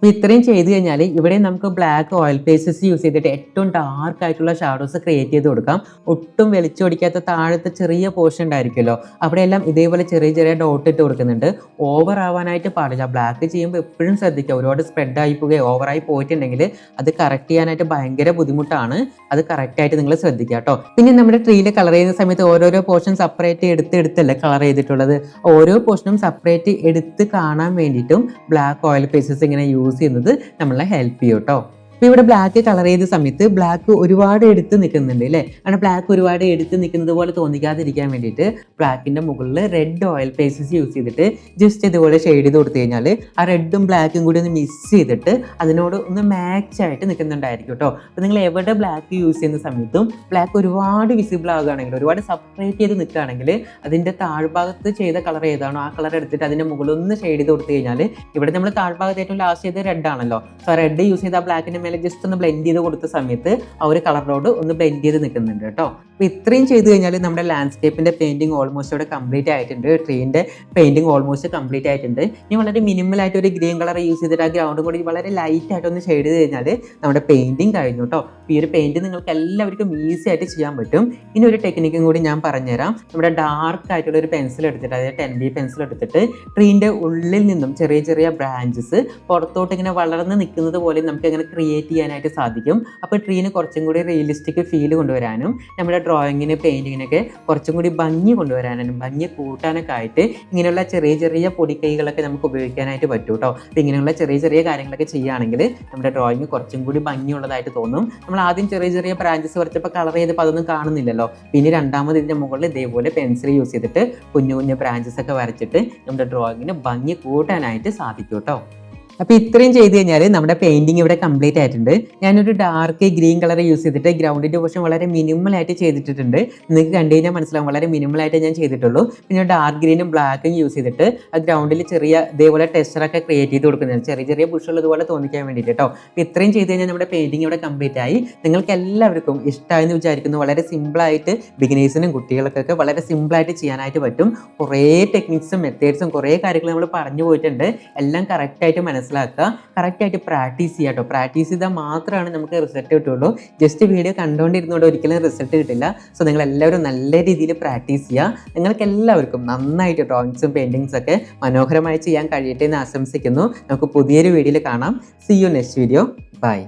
അപ്പോൾ ഇത്രയും ചെയ്ത് കഴിഞ്ഞാൽ ഇവിടെ നമുക്ക് ബ്ലാക്ക് ഓയിൽ പേസസ് യൂസ് ചെയ്തിട്ട് ഏറ്റവും ഡാർക്ക് ആയിട്ടുള്ള ഷാഡോസ് ക്രിയേറ്റ് ചെയ്ത് കൊടുക്കാം. ഒട്ടും വെളിച്ചോടിക്കാത്ത താഴത്തെ ചെറിയ പോർഷൻ ഉണ്ടായിരിക്കുമല്ലോ. അവിടെയെല്ലാം ഇതേപോലെ ചെറിയ ചെറിയ ഡോട്ട് ഇട്ട് കൊടുക്കുന്നുണ്ട്. ഓവർ ആവാനായിട്ട് പാടില്ല. ബ്ലാക്ക് ചെയ്യുമ്പോൾ എപ്പോഴും ശ്രദ്ധിക്കുക. ഒരുപാട് സ്പ്രെഡ് ആയി പോവുകയോ ഓവറായി പോയിട്ടുണ്ടെങ്കിൽ അത് കറക്റ്റ് ചെയ്യാനായിട്ട് ഭയങ്കര ബുദ്ധിമുട്ടാണ്. അത് കറക്റ്റായിട്ട് നിങ്ങൾ ശ്രദ്ധിക്കുക കേട്ടോ. പിന്നെ നമ്മുടെ ട്രീയിൽ കളർ ചെയ്യുന്ന സമയത്ത് ഓരോരോ പോർഷൻ സെപ്പറേറ്റ് എടുത്ത് എടുത്തല്ലേ കളർ ചെയ്തിട്ടുള്ളത്? ഓരോ പോർഷനും സെപ്പറേറ്റ് എടുത്ത് കാണാൻ വേണ്ടിയിട്ടും ബ്ലാക്ക് ഓയിൽ പേസസ് ഇങ്ങനെ യൂസ് ചെയ്യുന്നത് നമ്മളെ ഹെൽപ്പ് ചെയ്യും കേട്ടോ അപ്പോൾ ഇവിടെ ബ്ലാക്ക് കളർ ചെയ്ത സമയത്ത് ബ്ലാക്ക് ഒരുപാട് എടുത്ത് നിൽക്കുന്നുണ്ട് അല്ലേ അങ്ങനെ ബ്ലാക്ക് ഒരുപാട് എടുത്ത് നിൽക്കുന്നത് പോലെ തോന്നിക്കാതിരിക്കാൻ വേണ്ടിയിട്ട് ബ്ലാക്കിന്റെ മുകളിൽ റെഡ് ഓയിൽ പേസസ് യൂസ് ചെയ്തിട്ട് ജസ്റ്റ് ഇതുപോലെ ഷെയ്ഡ് ചെയ്ത് കൊടുത്തു കഴിഞ്ഞാൽ ആ റെഡും ബ്ലാക്കും കൂടി ഒന്ന് മിക്സ് ചെയ്തിട്ട് അതിനോട് ഒന്ന് മാച്ച് ആയിട്ട് നിൽക്കുന്നുണ്ടായിരിക്കും കേട്ടോ അപ്പോൾ നിങ്ങൾ എവിടെ ബ്ലാക്ക് യൂസ് ചെയ്യുന്ന സമയത്തും ബ്ലാക്ക് ഒരുപാട് വിസിബിൾ ആകുകയാണെങ്കിൽ ഒരുപാട് സെപ്പറേറ്റ് ചെയ്ത് നിൽക്കുകയാണെങ്കിൽ അതിന്റെ താഴ്ഭാഗത്ത് ചെയ്ത കളർ ഏതാണോ ആ കളർ എടുത്തിട്ട് അതിന്റെ മുകളിൽ ഒന്ന് ഷെയ്ഡ് ചെയ്ത് കൊടുത്തു കഴിഞ്ഞാൽ ഇവിടെ നമ്മൾ താഴ്ഭാഗത്ത് ഏറ്റവും ലാസ്റ്റ് ചെയ്ത് റെഡ് ആണല്ലോ. സോ റെഡ് യൂസ് ചെയ്ത ബ്ലാക്കിന്റെ മേലെ ജസ്റ്റ് ഒന്ന് ബ്ലെൻഡ് ചെയ്ത് കൊടുത്ത സമയത്ത് ആ ഒരു കളറിനോട് ഒന്ന് ബ്ലെൻഡ് ചെയ്ത് നിൽക്കുന്നുണ്ട് കേട്ടോ. അപ്പോൾ ഇത്രയും ചെയ്ത് കഴിഞ്ഞാൽ നമ്മുടെ ലാൻഡ്സ്കേപ്പിന്റെ പെയിന്റിങ് ഓൾമോസ്റ്റ് ഇവിടെ കംപ്ലീറ്റ് ആയിട്ടുണ്ട്. ട്രീന്റെ പെയിന്റിങ് ഓൾമോസ്റ്റ് കംപ്ലീറ്റ് ആയിട്ടുണ്ട്. ഇനി വളരെ മിനിമൽ ആയിട്ട് ഒരു ഗ്രീൻ കളർ യൂസ് ചെയ്തിട്ട് ആ ഗ്രൗണ്ടും കൂടി വളരെ ലൈറ്റ് ആയിട്ട് ഒന്ന് ഷെയ്ഡ് ചെയ്ത് കഴിഞ്ഞാൽ നമ്മുടെ പെയിന്റിങ് കഴിഞ്ഞു കേട്ടോ ഈ ഒരു പെയിന്റ് നിങ്ങൾക്ക് എല്ലാവർക്കും ഈസി ആയിട്ട് ചെയ്യാൻ പറ്റും. ഇനി ഒരു ടെക്നിക്കും കൂടി ഞാൻ പറഞ്ഞുതരാം. നമ്മുടെ ഡാർക്ക് ആയിട്ടുള്ള ഒരു പെൻസിൽ എടുത്തിട്ട് അതായത് ടെൻ ബി പെൻസിൽ എടുത്തിട്ട് ട്രീന്റെ ഉള്ളിൽ നിന്നും ചെറിയ ചെറിയ ബ്രാഞ്ചസ് പുറത്തോട്ട് ഇങ്ങനെ വളർന്ന് നിൽക്കുന്നത് പോലെ നമുക്ക് അങ്ങനെ ക്രിയേറ്റ് ക്രിയേറ്റ് ചെയ്യാനായിട്ട് സാധിക്കും. അപ്പോൾ ട്രീന് കുറച്ചും കൂടി റിയലിസ്റ്റിക് ഫീൽ കൊണ്ടുവരാനും നമ്മുടെ ഡ്രോയിങ്ങിന് പെയിന്റിങ്ങിനൊക്കെ കുറച്ചും കൂടി ഭംഗി കൊണ്ടുവരാനും ഭംഗി കൂട്ടാനൊക്കെ ആയിട്ട് ഇങ്ങനെയുള്ള ചെറിയ ചെറിയ പൊടിക്കൈകളൊക്കെ നമുക്ക് ഉപയോഗിക്കാനായിട്ട് പറ്റും കേട്ടോ അപ്പോൾ ഇങ്ങനെയുള്ള ചെറിയ ചെറിയ കാര്യങ്ങളൊക്കെ ചെയ്യുകയാണെങ്കിൽ നമ്മുടെ ഡ്രോയിങ് കുറച്ചും കൂടി ഭംഗിയുള്ളതായിട്ട് തോന്നും. നമ്മൾ ആദ്യം ചെറിയ ചെറിയ ബ്രാഞ്ചസ് വരച്ചപ്പോൾ കളർ ചെയ്തപ്പോൾ അതൊന്നും കാണുന്നില്ലല്ലോ. പിന്നെ രണ്ടാമത് ഇതിന്റെ മുകളിൽ ഇതേപോലെ പെൻസിൽ യൂസ് ചെയ്തിട്ട് കുഞ്ഞു കുഞ്ഞു ബ്രാഞ്ചസ് ഒക്കെ വരച്ചിട്ട് നമ്മുടെ ഡ്രോയിങ്ങിന് ഭംഗി കൂട്ടാനായിട്ട് സാധിക്കും കേട്ടോ അപ്പോൾ ഇത്രയും ചെയ്ത് കഴിഞ്ഞാൽ നമ്മുടെ പെയിന്റിങ് ഇവിടെ കംപ്ലീറ്റ് ആയിട്ടുണ്ട്. ഞാനൊരു ഡാർക്ക് ഗ്രീൻ കളർ യൂസ് ചെയ്തിട്ട് ഗ്രൗണ്ടിന്റെ പോർഷൻ വളരെ മിനിമൽ ആയിട്ട് ചെയ്തിട്ടുണ്ട് നിങ്ങൾക്ക് കണ്ടു കഴിഞ്ഞാൽ മനസ്സിലാവും വളരെ മിനിമൽ ആയിട്ട് ഞാൻ ചെയ്തിട്ടുള്ളൂ. പിന്നെ ഡാർക്ക് ഗ്രീനും ബ്ലാക്കും യൂസ് ചെയ്തിട്ട് ആ ഗ്രൗണ്ടിൽ ചെറിയ ഇതേപോലെ ടെസ്റ്ററൊക്കെ ക്രിയേറ്റ് ചെയ്ത് കൊടുക്കുന്നത് ചെറിയ ചെറിയ ബുഷുകൾ ഇതുപോലെ തോന്നിക്കാൻ വേണ്ടിയിട്ട് കേട്ടോ അപ്പോൾ ഇത്രയും ചെയ്ത് കഴിഞ്ഞാൽ നമ്മുടെ പെയിന്റിങ് ഇവിടെ കംപ്ലീറ്റ് ആയി. നിങ്ങൾക്ക് എല്ലാവർക്കും ഇഷ്ടമായെന്ന് വിചാരിക്കുന്നു. വളരെ സിമ്പിളായിട്ട് ബിഗിനേഴ്സിനും കുട്ടികൾക്കൊക്കെ വളരെ സിമ്പിളായിട്ട് ചെയ്യാനായിട്ട് പറ്റും. കുറേ ടെക്നിക്സും മെത്തേഡ്സും കുറേ കാര്യങ്ങൾ നമ്മൾ പറഞ്ഞു പോയിട്ടുണ്ട്. എല്ലാം കറക്റ്റായിട്ട് മനസ്സിലാക്കുക. കറക്റ്റായിട്ട് പ്രാക്ടീസ് ചെയ്യുക കേട്ടോ പ്രാക്ടീസ് ചെയ്താൽ മാത്രമാണ് നമുക്ക് റിസൾട്ട് കിട്ടുള്ളൂ ജസ്റ്റ് വീഡിയോ കണ്ടുകൊണ്ടിരുന്നോണ്ട് ഒരിക്കലും റിസൾട്ട് കിട്ടില്ല. സോ നിങ്ങൾ എല്ലാവരും നല്ല രീതിയിൽ പ്രാക്ടീസ് ചെയ്യുക നിങ്ങൾക്ക് എല്ലാവർക്കും നന്നായിട്ട് ഡ്രോയിങ്സും പെയിന്റിങ്സും ഒക്കെ മനോഹരമായി ചെയ്യാൻ കഴിയട്ടെ എന്ന് ആശംസിക്കുന്നു. നമുക്ക് പുതിയൊരു വീഡിയോയിൽ കാണാം. See you next video bye